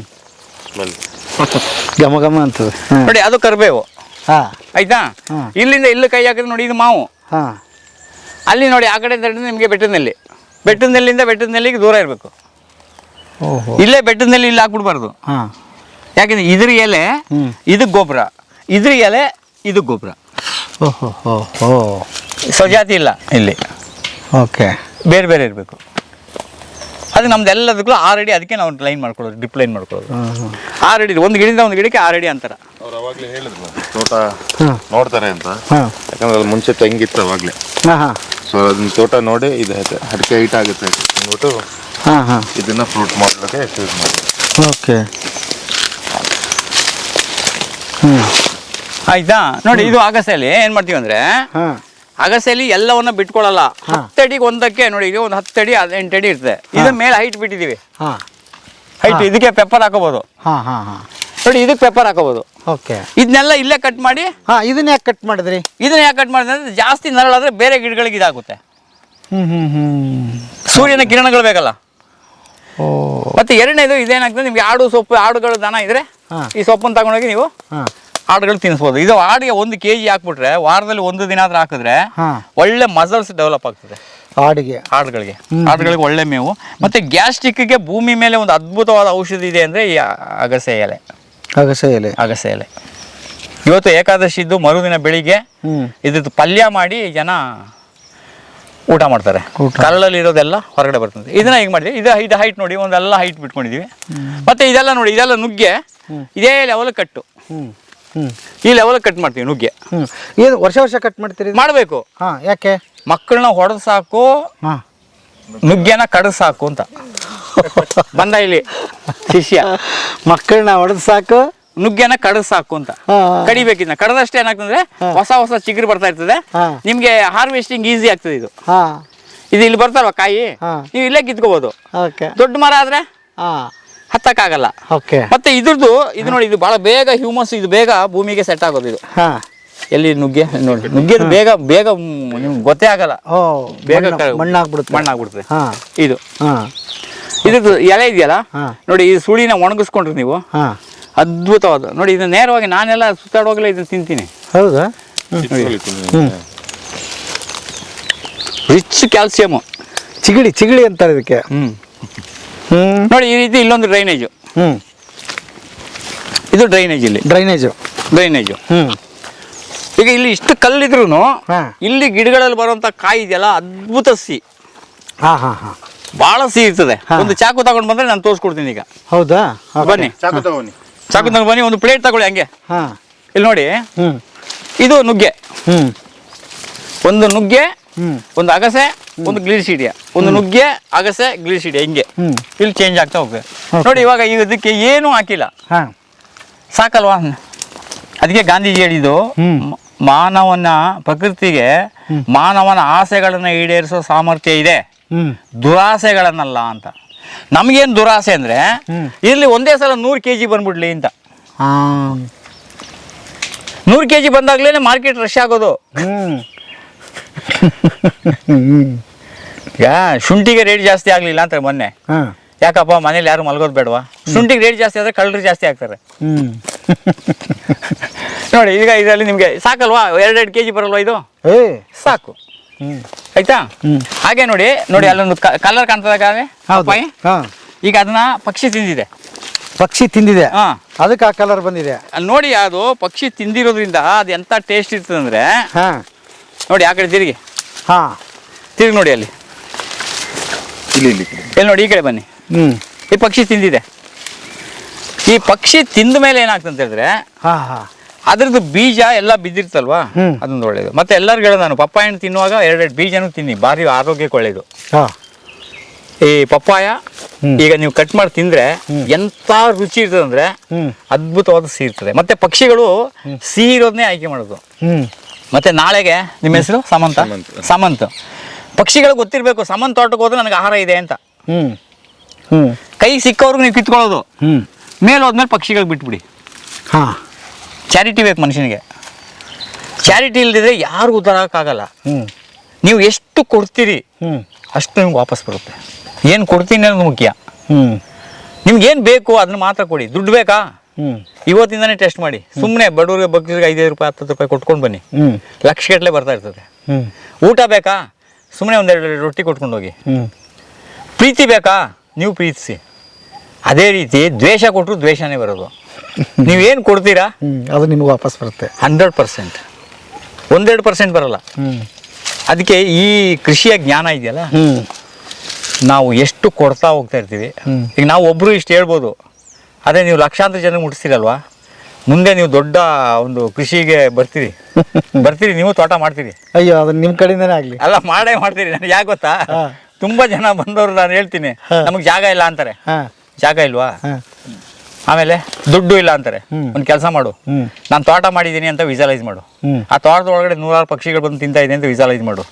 ಗಮ ಘಮ ಘಮ ಅಂತದೆ ನೋಡಿ ಅದು ಕರಿಬೇವು. ಹಾಂ. ಆಯ್ತಾ? ಇಲ್ಲಿಂದ ಇಲ್ಲಿ ಕೈ ಹಾಕಿದ್ರೆ ನೋಡಿ ಇದು ಮಾವು. ಹಾಂ. ಅಲ್ಲಿ ನೋಡಿ ಆ ಕಡೆ ನಿಮಗೆ ಬೆಟ್ಟದ ನೆಲ್ಲಿ. ಬೆಟ್ಟದ ನೆಲ್ಲಿಂದ ಬೆಟ್ಟದ ನೆಲ್ಲಿಗೆ ದೂರ ಇರಬೇಕು. ಓಹೋ. ಇಲ್ಲೇ ಬೆಟ್ಟದ ನೆಲ್ಲಿ ಇಲ್ಲಿ ಹಾಕ್ಬಿಡ್ಬಾರ್ದು. ಹಾಂ. ಯಾಕಂದ್ರೆ ಇದ್ರ ಎಲೆ ಇದಕ್ಕೆ ಇದು ಗೊಬ್ಬರ. ಇದ್ರ ಎಲೆ ಇದು ಗೊಬ್ಬರ. ಓಹೋ ಹೋ ಹೋ ಸ್ವಜಾತಿ ಇಲ್ಲ ಇಲ್ಲಿ. ಓಕೆ. ಬೇರೆ ಬೇರೆ ಇರಬೇಕು. ಅದು ನಮ್ದು ಎಲ್ಲದಕ್ಕೂ ಆರು ಅಡಿ ಅದಕ್ಕೆ ನಾವು ಲೈನ್ ಮಾಡ್ಕೊಳ್ಳೋದು ಡಿಪ್ ಲೈನ್ ಮಾಡ್ಕೊಳ್ಳೋದು. ಹಾಂ ಹಾಂ ಆರು ಅಡಿ ಒಂದು ಗಿಡದಿಂದ ಒಂದು ಗಿಡಕ್ಕೆ ಆರು ಅಡಿ ಅಂತಾರೆ. ಅವ್ರು ಅವಾಗಲೇ ಹೇಳಿದ್ರು ತೋಟ ಹಾಂ. ನೋಡ್ತಾರೆ ಅಂತ. ಹಾಂ. ಯಾಕಂದ್ರೆ ಅದು ಮುಂಚೆ ತೆಂಗಿತ್ತು ಅವಾಗಲೇ. ಹಾಂ ಹಾಂ. ಸೊ ಅದನ್ನ ತೋಟ ನೋಡಿ ಇದು ಆಯ್ತು ಅಡಿಕೆ ಹೈಟ್ ಆಗುತ್ತೆ ಅಂದ್ಬಿಟ್ಟು ಹಾಂ ಹಾಂ. ಇದನ್ನ ಫ್ರೂಟ್ ಮಾಡೋದಕ್ಕೆ ಯೂಸ್ ಮಾಡಿ ಓಕೆ. ಹ್ಞೂ ಆಯ್ತಾ? ನೋಡಿ ಇದು ಅಗಸೆಯಲ್ಲಿ ಏನ್ ಮಾಡ್ತೀವಿ ಅಂದ್ರೆ ಅಗಸೆಯಲ್ಲಿ ಎಲ್ಲವನ್ನ ಬಿಟ್ಕೊಳ್ಳಲ್ಲ. ಹತ್ತಡಿಗೆ ಒಂದಕ್ಕೆ ನೋಡಿ ಇದು ಒಂದು ಹತ್ತಡಿ ಹದಿನೆಂಟು ಎಂಟು ಅಡಿ ಇರ್ತದೆ. ಇದ್ರ ಮೇಲೆ ಹೈಟ್ ಬಿಟ್ಟಿದ್ದೀವಿ. ಹೈಟ್ ಇದಕ್ಕೆ ಪೆಪ್ಪರ್ ಹಾಕೋಬಹುದು ನೋಡಿ ಇದಕ್ಕೆ ಪೆಪ್ಪರ್ ಹಾಕೋಬಹುದು ಓಕೆ. ಇದನ್ನೆಲ್ಲ ಇಲ್ಲೇ ಕಟ್ ಮಾಡಿ ಹಾಂ ಇದನ್ನ ಯಾಕೆ ಕಟ್ ಮಾಡಿದ್ರಿ? ಇದನ್ನ ಯಾಕೆ ಕಟ್ ಮಾಡಿದ್ರೆ ಅಂದ್ರೆ ಜಾಸ್ತಿ ನರಳಾದ್ರೆ ಬೇರೆ ಗಿಡಗಳಿಗೆ ಇದಾಗುತ್ತೆ. ಸೂರ್ಯನ ಕಿರಣಗಳು ಬೇಕಲ್ಲ. ಮತ್ತೆ ಎರಡನೇದು ಇದೇನಾಗ್ತದೆ ನಿಮ್ಗೆ ಆಡು ಸೊಪ್ಪು ಆಡುಗಳು ದನ ಇದ್ರೆ ಈ ಸೊಪ್ಪನ್ನು ತಗೊಂಡೋಗಿ ನೀವು ಆಡುಗಳು ತಿನ್ನಿಸ್ಬೋದು ಇದು ಆಡಿಗೆ ಒಂದು ಕೆ ಜಿ ಹಾಕ್ಬಿಟ್ರೆ ವಾರದಲ್ಲಿ ಒಂದು ದಿನ ಆದ್ರೂ ಹಾಕಿದ್ರೆ ಒಳ್ಳೆ ಮಸಲ್ಸ್ ಡೆವಲಪ್ ಆಗ್ತದೆ. ಆಡಿಗೆ ಆಡುಗಳಿಗೆ ಆಡುಗಳಿಗೆ ಒಳ್ಳೆ ಮೇವು. ಮತ್ತೆ ಗ್ಯಾಸ್ಟ್ರಿಕ್ಗೆ ಭೂಮಿ ಮೇಲೆ ಒಂದು ಅದ್ಭುತವಾದ ಔಷಧಿ ಇದೆ ಅಂದ್ರೆ ಈ ಅಗಸೆ ಎಲೆ. ಅಗಸೆ ಎಲೆ. ಅಗಸೆ ಎಲೆ. ಇವತ್ತು ಏಕಾದಶಿ ಇದ್ದು ಮರುದಿನ ಬೆಳಿಗ್ಗೆ ಇದ್ರದ್ದು ಪಲ್ಯ ಮಾಡಿ ಜನ ಊಟ ಮಾಡ್ತಾರೆ. ಕರಳಲ್ಲಿ ಕಲ್ಲಲ್ಲಿ ಇರೋದೆಲ್ಲ ಹೊರಗಡೆ ಬರ್ತದೆ. ಇದನ್ನ ಹೀಗೆ ಮಾಡಿದ್ವಿ ಇದು ಇದು ಹೈಟ್ ನೋಡಿ ಒಂದೆಲ್ಲ ಹೈಟ್ ಬಿಟ್ಕೊಂಡಿದೀವಿ. ಮತ್ತೆ ಇದೆಲ್ಲ ನೋಡಿ ಇದೆಲ್ಲ ನುಗ್ಗೆ ಇದೇ ಲೆವೆಲ್ ಕಟ್ಟು. ಈ ಲೆವೆಲ್ ಕಟ್ ಮಾಡ್ತೀವಿ ನುಗ್ಗೆ. ಏನು ವರ್ಷ ವರ್ಷ ಕಟ್ ಮಾಡ್ತೀರಿ ಮಾಡಬೇಕು. ಹಾಂ ಯಾಕೆ? ಮಕ್ಕಳನ್ನ ಹೊಡೆದು ಸಾಕು ಹಾಂ. ನುಗ್ಗೆನ ಕಡದು ಸಾಕು ಅಂತ. ಬಂದ ಇಲ್ಲಿ ಶಿಷ್ಯ. ಮಕ್ಕಳನ್ನ ಹೊಡೆದು ಸಾಕು. ನುಗ್ಗೆನ ಕಡದು ಸಾಕು ಅಂತ. ಕಡಿಬೇಕಿದ್ನ. ಕಡದಷ್ಟೇ ಏನಾಗ್ತಂದ್ರೆ ಹೊಸ ಹೊಸ ಚಿಗುರು ಬರ್ತಾ ಇರ್ತದೆ. ನಿಮ್ಗೆ ಹಾರ್ವೆಸ್ಟಿಂಗ್ ಈಸಿ ಆಗ್ತದೆ ಇದು. ಇದು ಇಲ್ಲಿ ಬರ್ತಾರವ ಕಾಯಿ. ನೀವು ಇಲ್ಲೇ ಕಿತ್ಕೋಬಹುದು ದೊಡ್ಡ ಮರ ಆದ್ರೆ? ಹತ್ತಕ್ಕಾಗಲ್ಲ. ಓಕೆ ಮತ್ತೆ ಇದ್ರದ್ದು ಇದು ನೋಡಿ ಇದು ಬಹಳ ಬೇಗ ಹ್ಯೂಮಸ್ ಇದು ಬೇಗ ಭೂಮಿಗೆ ಸೆಟ್ ಆಗೋದು ಇದು. ಹಾಂ. ಎಲ್ಲಿ ನುಗ್ಗೆ ನೋಡಿ ನುಗ್ಗೆ ಬೇಗ ಬೇಗ ನಿಮ್ಗೆ ಗೊತ್ತೇ ಆಗಲ್ಲ. ಓ ಬೇಗ ಮಣ್ಣಾಗ್ಬಿಡುತ್ತೆ. ಮಣ್ಣಾಗ್ಬಿಡ್ತದೆ ಹಾಂ. ಇದು. ಹಾಂ. ಇದ್ರದ್ದು ಎಲೆ ಇದೆಯಲ್ಲ ಹಾ. ನೋಡಿ ಈ ಸುಳಿನ ಒಣಗಿಸ್ಕೊಂಡ್ರಿ ನೀವು. ಹಾಂ. ಅದ್ಭುತವಾದ ನೋಡಿ ಇದನ್ನ ನೇರವಾಗಿ ನಾನೆಲ್ಲ ಸುತ್ತಾಡುವಾಗಲೇ ಇದನ್ನ ತಿಂತೀನಿ. ಹೌದಾ. ರಿಚ್ ಕ್ಯಾಲ್ಸಿಯಮ್ ಚಿಗಳಿ ಚಿಗಳಿ ಅಂತಾರೆ ಇದಕ್ಕೆ. ಹ್ಮ್. ನೋಡಿ ಈ ರೀತಿ ಇಲ್ಲೊಂದು ಡ್ರೈನೇಜು ಹ್ಮ್. ಇದು ಡ್ರೈನೇಜ್ ಇಲ್ಲಿ. ಡ್ರೈನೇಜು ಡ್ರೈನೇಜು ಹ್ಮ್. ಈಗ ಇಲ್ಲಿ ಇಷ್ಟು ಕಲ್ಲಿದ್ರು ಹಾ. ಇಲ್ಲಿ ಗಿಡಗಳಲ್ಲಿ ಬರುವಂತ ಕಾಯಿ ಇದೆಯಲ್ಲ ಅದ್ಭುತ ಸಿಹಿ. ಹಾ ಹಾ ಹಾ. ಬಹಳ ಸಿಹಿ ಇರ್ತದೆ. ಒಂದು ಚಾಕು ತಗೊಂಡು ಬಂದ್ರೆ ನಾನು ತೋರಿಸ್ಕೊಡ್ತೀನಿ ಈಗ. ಹೌದಾ. ಬನ್ನಿ. ಚಾಕು ತಗೊಂಡು ಚಾಕು ತಗೊಂಡು ಬನ್ನಿ ಒಂದು ಪ್ಲೇಟ್ ತಗೊಳ್ಳಿ ಹಂಗೆ. ಹಾ. ಇಲ್ಲಿ ನೋಡಿ. ಹ್ಮ್. ಇದು ನುಗ್ಗೆ. ಹ್ಮ್. ಒಂದು ನುಗ್ಗೆ ಒಂದು ಅಗಸೆ ಒಂದು ಗ್ಲಿಸಿಡಿಯ ಒಂದು ನುಗ್ಗೆ ಅಗಸೆ ಗ್ಲಿಸಿಡಿಯ ಹಿಂಗೆ. ಇಲ್ಲಿ ಚೇಂಜ್ ಆಗ್ತಾ ಹೋಗ್ತದೆ. ನೋಡಿ ಇವಾಗ ಈಗ ಇದಕ್ಕೆ ಏನು ಹಾಕಿಲ್ಲ. ಹಾ. ಸಾಕಲ್ವಾ? ಅದಕ್ಕೆ ಗಾಂಧೀಜಿ ಹೇಳಿದ್ದು. ಮಾನವನ ಪ್ರಕೃತಿಗೆ ಮಾನವನ ಆಸೆಗಳನ್ನ ಈಡೇರಿಸೋ ಸಾಮರ್ಥ್ಯ ಇದೆ. ದುರಾಸೆಗಳನ್ನಲ್ಲ ಅಂತ. ನಮಗೇನು ದುರಾಸೆ ಅಂದ್ರೆ. ಇಲ್ಲಿ ಒಂದೇ ಸಲ ನೂರು ಕೆ ಜಿ ಬಂದ್ಬಿಡ್ಲಿ ಅಂತ. ನೂರು ಕೆ ಜಿ ಬಂದಾಗ್ಲೇ ಮಾರ್ಕೆಟ್ ರಶ್ ಆಗೋದು ಈಗ ಶುಂಠಿಗೆ ರೇಟ್ ಜಾಸ್ತಿ ಆಗಲಿಲ್ಲ ಅಂತ ಮೊನ್ನೆ. ಹಾಂ. ಯಾಕಪ್ಪ ಮನೇಲಿ ಯಾರು ಮಲಗೋದು ಬೇಡವಾ? ಶುಂಠಿಗೆ ರೇಟ್ ಜಾಸ್ತಿ ಆದರೆ ಕಳ್ಳರು ಜಾಸ್ತಿ ಆಗ್ತಾರೆ. ನೋಡಿ ಈಗ ಇದರಲ್ಲಿ ನಿಮಗೆ ಸಾಕಲ್ವಾ? ಎರಡೆರಡು ಕೆ ಜಿ ಬರಲ್ವಾ ಇದು? ಏ. ಸಾಕು. ಆಯ್ತಾ? ಹಾಗೆ ನೋಡಿ ನೋಡಿ ಅಲ್ಲೊಂದು ಕಲರ್ ಕಾಣ್ತದೆ ಹೌದು. ಪಪ್ಪಾಯಿ ಹಾ. ಈಗ ಅದನ್ನ ಪಕ್ಷಿ ತಿಂದಿದೆ. ಪಕ್ಷಿ ತಿಂದಿದೆ. ಹಾ. ಅದಕ್ಕೆ ಆ ಕಲರ್ ಬಂದಿದೆ. ಅಲ್ಲಿ ನೋಡಿ ಅದು ಪಕ್ಷಿ ತಿಂದಿರೋದ್ರಿಂದ ಅದು ಎಂತ ಟೇಸ್ಟ್ ಇರ್ತದೆ ಅಂದ್ರೆ ಹಾ. ನೋಡಿ ಆ ಕಡೆ ತಿರುಗಿ. ಹಾ. ತಿರುಗಿ ನೋಡಿ ಅಲ್ಲಿ. ಇಲ್ಲಿ ಇಲ್ಲಿ ಎಲ್ಲಿ ನೋಡಿ ಈ ಕಡೆ ಬನ್ನಿ. ಹ್ಮ್. ಈ ಪಕ್ಷಿ ತಿಂದಿದೆ. ಈ ಪಕ್ಷಿ ತಿಂದ ಮೇಲೆ ಏನಾಗ್ತದೆ ಅಂತ ಹೇಳಿದ್ರೆ ಹಾ ಹಾ. ಅದ್ರದ್ದು ಬೀಜ ಎಲ್ಲ ಬಿದ್ದಿರ್ತಲ್ವಾ? ಅದೊಂದು ಒಳ್ಳೇದು. ಮತ್ತೆ ಎಲ್ಲರಿಗೂ ಹೇಳೋದು ನಾನು ಪಪ್ಪಾಯ ಹಣ್ಣು ತಿನ್ನುವಾಗ ಎರಡೆರಡು ಬೀಜನೂ ತಿನ್ನಿ. ಭಾರಿ ಆರೋಗ್ಯಕ್ಕೆ ಒಳ್ಳೇದು. ಹಾ. ಈ ಪಪ್ಪಾಯ ಈಗ ನೀವು ಕಟ್ ಮಾಡಿ ತಿಂದ್ರೆ ಎಂತ ರುಚಿ ಇರ್ತದೆ ಅಂದ್ರೆ ಅದ್ಭುತವಾದ ಸಿಹಿ ಇರ್ತದೆ. ಮತ್ತೆ ಪಕ್ಷಿಗಳು ಸಿಹಿ ಇರೋದನ್ನೇ ಆಯ್ಕೆ ಮಾಡೋದು. ಹ್ಮ್. ಮತ್ತೆ ನಾಳೆಗೆ ನಿಮ್ಮ ಹೆಸರು? ಸಮಂತ? ಸಮಂತ್. ಪಕ್ಷಿಗಳಿಗೆ ಪಕ್ಷಿಗಳು ಗೊತ್ತಿರಬೇಕು ಸಮಂತ್ ತೋಟಕ್ಕೆ ಹೋದ್ರೆ ನನಗೆ ಆಹಾರ ಇದೆ ಅಂತ. ಹ್ಮ್. ಹ್ಮ್. ಕೈ ಸಿಕ್ಕವ್ರಿಗೆ ನೀವು ಕಿತ್ಕೊಳ್ಳೋದು. ಹ್ಮ್. ಮೇಲೆ ಹೋದ್ಮೇಲೆ ಪಕ್ಷಿಗಳಿಗೆ ಬಿಟ್ಬಿಡಿ. ಹಾ. ಚಾರಿಟಿ ಬೇಕು ಮನುಷ್ಯನಿಗೆ. ಚಾರಿಟಿ ಇಲ್ದಿದ್ರೆ ಯಾರು ಉದ್ದಾರ ಆಗಲ್ಲ ಹ್ಮ್. ನೀವು ಎಷ್ಟು ಕೊಡ್ತೀರಿ ಹ್ಮ್. ಅಷ್ಟು ನಿಮ್ಗೆ ವಾಪಸ್ ಬರುತ್ತೆ. ಏನು ಕೊಡ್ತೀನಿ ಅನ್ನೋದು ಮುಖ್ಯ. ಹ್ಮ್. ನಿಮ್ಗೆ ಏನು ಬೇಕು ಅದನ್ನ ಮಾತ್ರ ಕೊಡಿ. ದುಡ್ಡು ಬೇಕಾ? ಇವತ್ತಿಂದನೇ ಟೆಸ್ಟ್ ಮಾಡಿ. ಸುಮ್ಮನೆ ಬಡವ್ರಿಗೆ ಬಗ್ಗರಿಗೆ ಐದೈದು ರೂಪಾಯಿ ಹತ್ತು ರೂಪಾಯಿ ಕೊಟ್ಕೊಂಡು ಬನ್ನಿ. ಲಕ್ಷ ಲಕ್ಷಗಟ್ಟಲೆ ಬರ್ತಾ ಇರ್ತದೆ. ಊಟ ಬೇಕಾ? ಸುಮ್ಮನೆ ಒಂದೆರಡು ರೊಟ್ಟಿ ಕೊಟ್ಕೊಂಡು ಹೋಗಿ. ಪ್ರೀತಿ ಬೇಕಾ? ನೀವು ಪ್ರೀತಿಸಿ. ಅದೇ ರೀತಿ ದ್ವೇಷ ಕೊಟ್ಟರು ದ್ವೇಷನೇ ಬರೋದು. ನೀವೇನು ಕೊಡ್ತೀರಾ? ಅದು ನಿಮ್ಗೆ ವಾಪಸ್ ಬರುತ್ತೆ. Hundred percent. ಒಂದೆರಡು ಪರ್ಸೆಂಟ್ ಬರಲ್ಲ. ಅದಕ್ಕೆ ಈ ಕೃಷಿಯ ಜ್ಞಾನ ಇದೆಯಲ್ಲ? ನಾವು ಎಷ್ಟು ಕೊಡ್ತಾ ಹೋಗ್ತಾ ಇರ್ತೀವಿ. ಈಗ ನಾವು ಒಬ್ಬರು ಇಷ್ಟು ಹೇಳ್ಬೋದು. ಅದೇ ನೀವು ಲಕ್ಷಾಂತರ ಜನ ಮುಟ್ಟಿಸ್ತೀರಲ್ವಾ? ಮುಂದೆ ನೀವು ದೊಡ್ಡ ಒಂದು ಕೃಷಿಗೆ ಬರ್ತೀರಿ. ಬರ್ತೀರಿ ನೀವು ತೋಟ ಮಾಡ್ತೀರಿ. ಅಯ್ಯೋ ಅದು ನಿಮ್ಮ ಕಡೆಯಿಂದನೇ ಆಗಲಿ. ಅಲ್ಲ ಮಾಡೇ ಮಾಡ್ತೀರಿ ನನಗೆ ಯಾಕೆ ಗೊತ್ತಾ? ತುಂಬಾ ಜನ ಬಂದವರು ನಾನು ಹೇಳ್ತೀನಿ. ನಮಗೆ ಜಾಗ ಇಲ್ಲ ಅಂತಾರೆ. ಜಾಗ ಇಲ್ವಾ? ಆಮೇಲೆ ದುಡ್ಡು ಇಲ್ಲ ಅಂತಾರೆ. ಒಂದು ಕೆಲಸ ಮಾಡು. ನಾನು ತೋಟ ಮಾಡಿದ್ದೀನಿ ಅಂತ ವಿಜುವಲೈಸ್ ಮಾಡು. ಆ ತೋಟದ ಒಳಗಡೆ ನೂರಾರು ಪಕ್ಷಿಗಳು ಬಂದು ತಿಂತಾ ಇದೆ ಅಂತ ವಿಜುವಲೈಸ್ ಮಾಡು.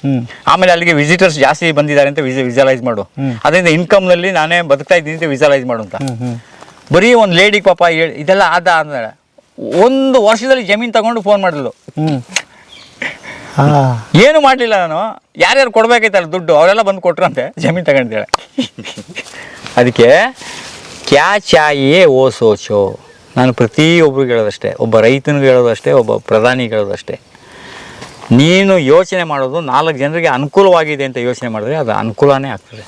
ಆಮೇಲೆ ಅಲ್ಲಿಗೆ ವಿಸಿಟರ್ಸ್ ಜಾಸ್ತಿ ಬಂದಿದ್ದಾರೆ ಅಂತ ವಿಜುವಲೈಸ್ ಮಾಡು. ಅದರಿಂದ ಇನ್ಕಮ್ನಲ್ಲಿ ನಾನೇ ಬದುಕ್ತಾ ಇದ್ದೀನಿ ಅಂತ ವಿಜುವಲೈಸ್ ಮಾಡು ಅಂತ. ಬರೀ ಒಂದು ಲೇಡಿ ಪಾಪ ಹೇಳಿ ಇದೆಲ್ಲ ಆದ ಅಂದ್ರೆ ಒಂದು ವರ್ಷದಲ್ಲಿ ಜಮೀನು ತಗೊಂಡು ಫೋನ್ ಮಾಡಿದ್ಲು. ಏನು ಮಾಡಲಿಲ್ಲ ನಾನು ಯಾರ್ಯಾರು ಕೊಡ್ಬೇಕೈತಲ್ಲ ದುಡ್ಡು ಅವರೆಲ್ಲ ಬಂದು ಕೊಟ್ರಂತೆ ಜಮೀನು ತಗೊಂಡಿದ್ದಾಳೆ ಅದಕ್ಕೆ ಕ್ಯಾ ಚಾಯಿಯೇ ಓ ಸೋಚೋ. ನಾನು ಪ್ರತಿಯೊಬ್ಬರು ಹೇಳೋದಷ್ಟೇ ಒಬ್ಬ ರೈತನಿಗೆ ಹೇಳೋದಷ್ಟೇ ಒಬ್ಬ ಪ್ರಧಾನಿಗೆ ಹೇಳೋದಷ್ಟೇ. ನೀನು ಯೋಚನೆ ಮಾಡೋದು ನಾಲ್ಕು ಜನರಿಗೆ ಅನುಕೂಲವಾಗಿದೆ ಅಂತ ಯೋಚನೆ ಮಾಡಿದ್ರೆ ಅದು ಅನುಕೂಲನೇ ಆಗ್ತದೆ.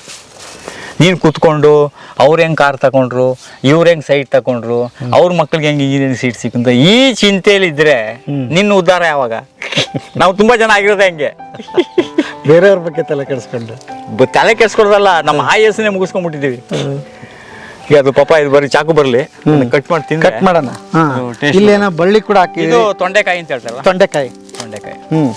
ನೀನು ಕೂತ್ಕೊಂಡು ಅವ್ರು ಹೆಂಗೆ ಕಾರ್ ತಗೊಂಡ್ರು ಇವ್ರು ಹೆಂಗೆ ಸೈಟ್ ತಗೊಂಡ್ರು ಅವ್ರ ಮಕ್ಳಿಗೆ ಹೆಂಗೆ ಇಂಜಿನಿಯರಿಂಗ್ ಸೀಟ್ ಸಿಕ್ಕಂತ ಈ ಚಿಂತೆಯಲ್ಲಿ ಇದ್ರೆ ನಿನ್ನ ಉದ್ಧಾರ ಯಾವಾಗ? ನಾವು ತುಂಬ ಜನ ಆಗಿರೋದೆ ಹೆಂಗೆ. ಬೇರೆಯವ್ರ ಬಗ್ಗೆ ತಲೆ ಕೆಡಿಸ್ಕೊಂಡು. ತಲೆ ಕೆಡ್ಸ್ಕೊಡೋದಲ್ಲ ನಮ್ಮ ಆಯಸ್ಸನ್ನೇ ಮುಗಿಸ್ಕೊಂಡ್ಬಿಟ್ಟಿದ್ದೀವಿ ಈಗ ಅದು ಪಾಪ ಇದು ಬರೀ ಚಾಕು ಬರಲಿ ಕಟ್ ಮಾಡಿ ತಿಂದ್ರೆ ಕಟ್ ಮಾಡೋಣ? ಇಲ್ಲೇನೋ ಬಳ್ಳಿ ಕೂಡ ಹಾಕಿ ಇದು ತೊಂಡೆಕಾಯಿ ಅಂತ ಹೇಳ್ತಾರಲ್ಲ? ತೊಂಡೆಕಾಯಿ. ತೊಂಡೆಕಾಯಿ. ಹ್ಮ್.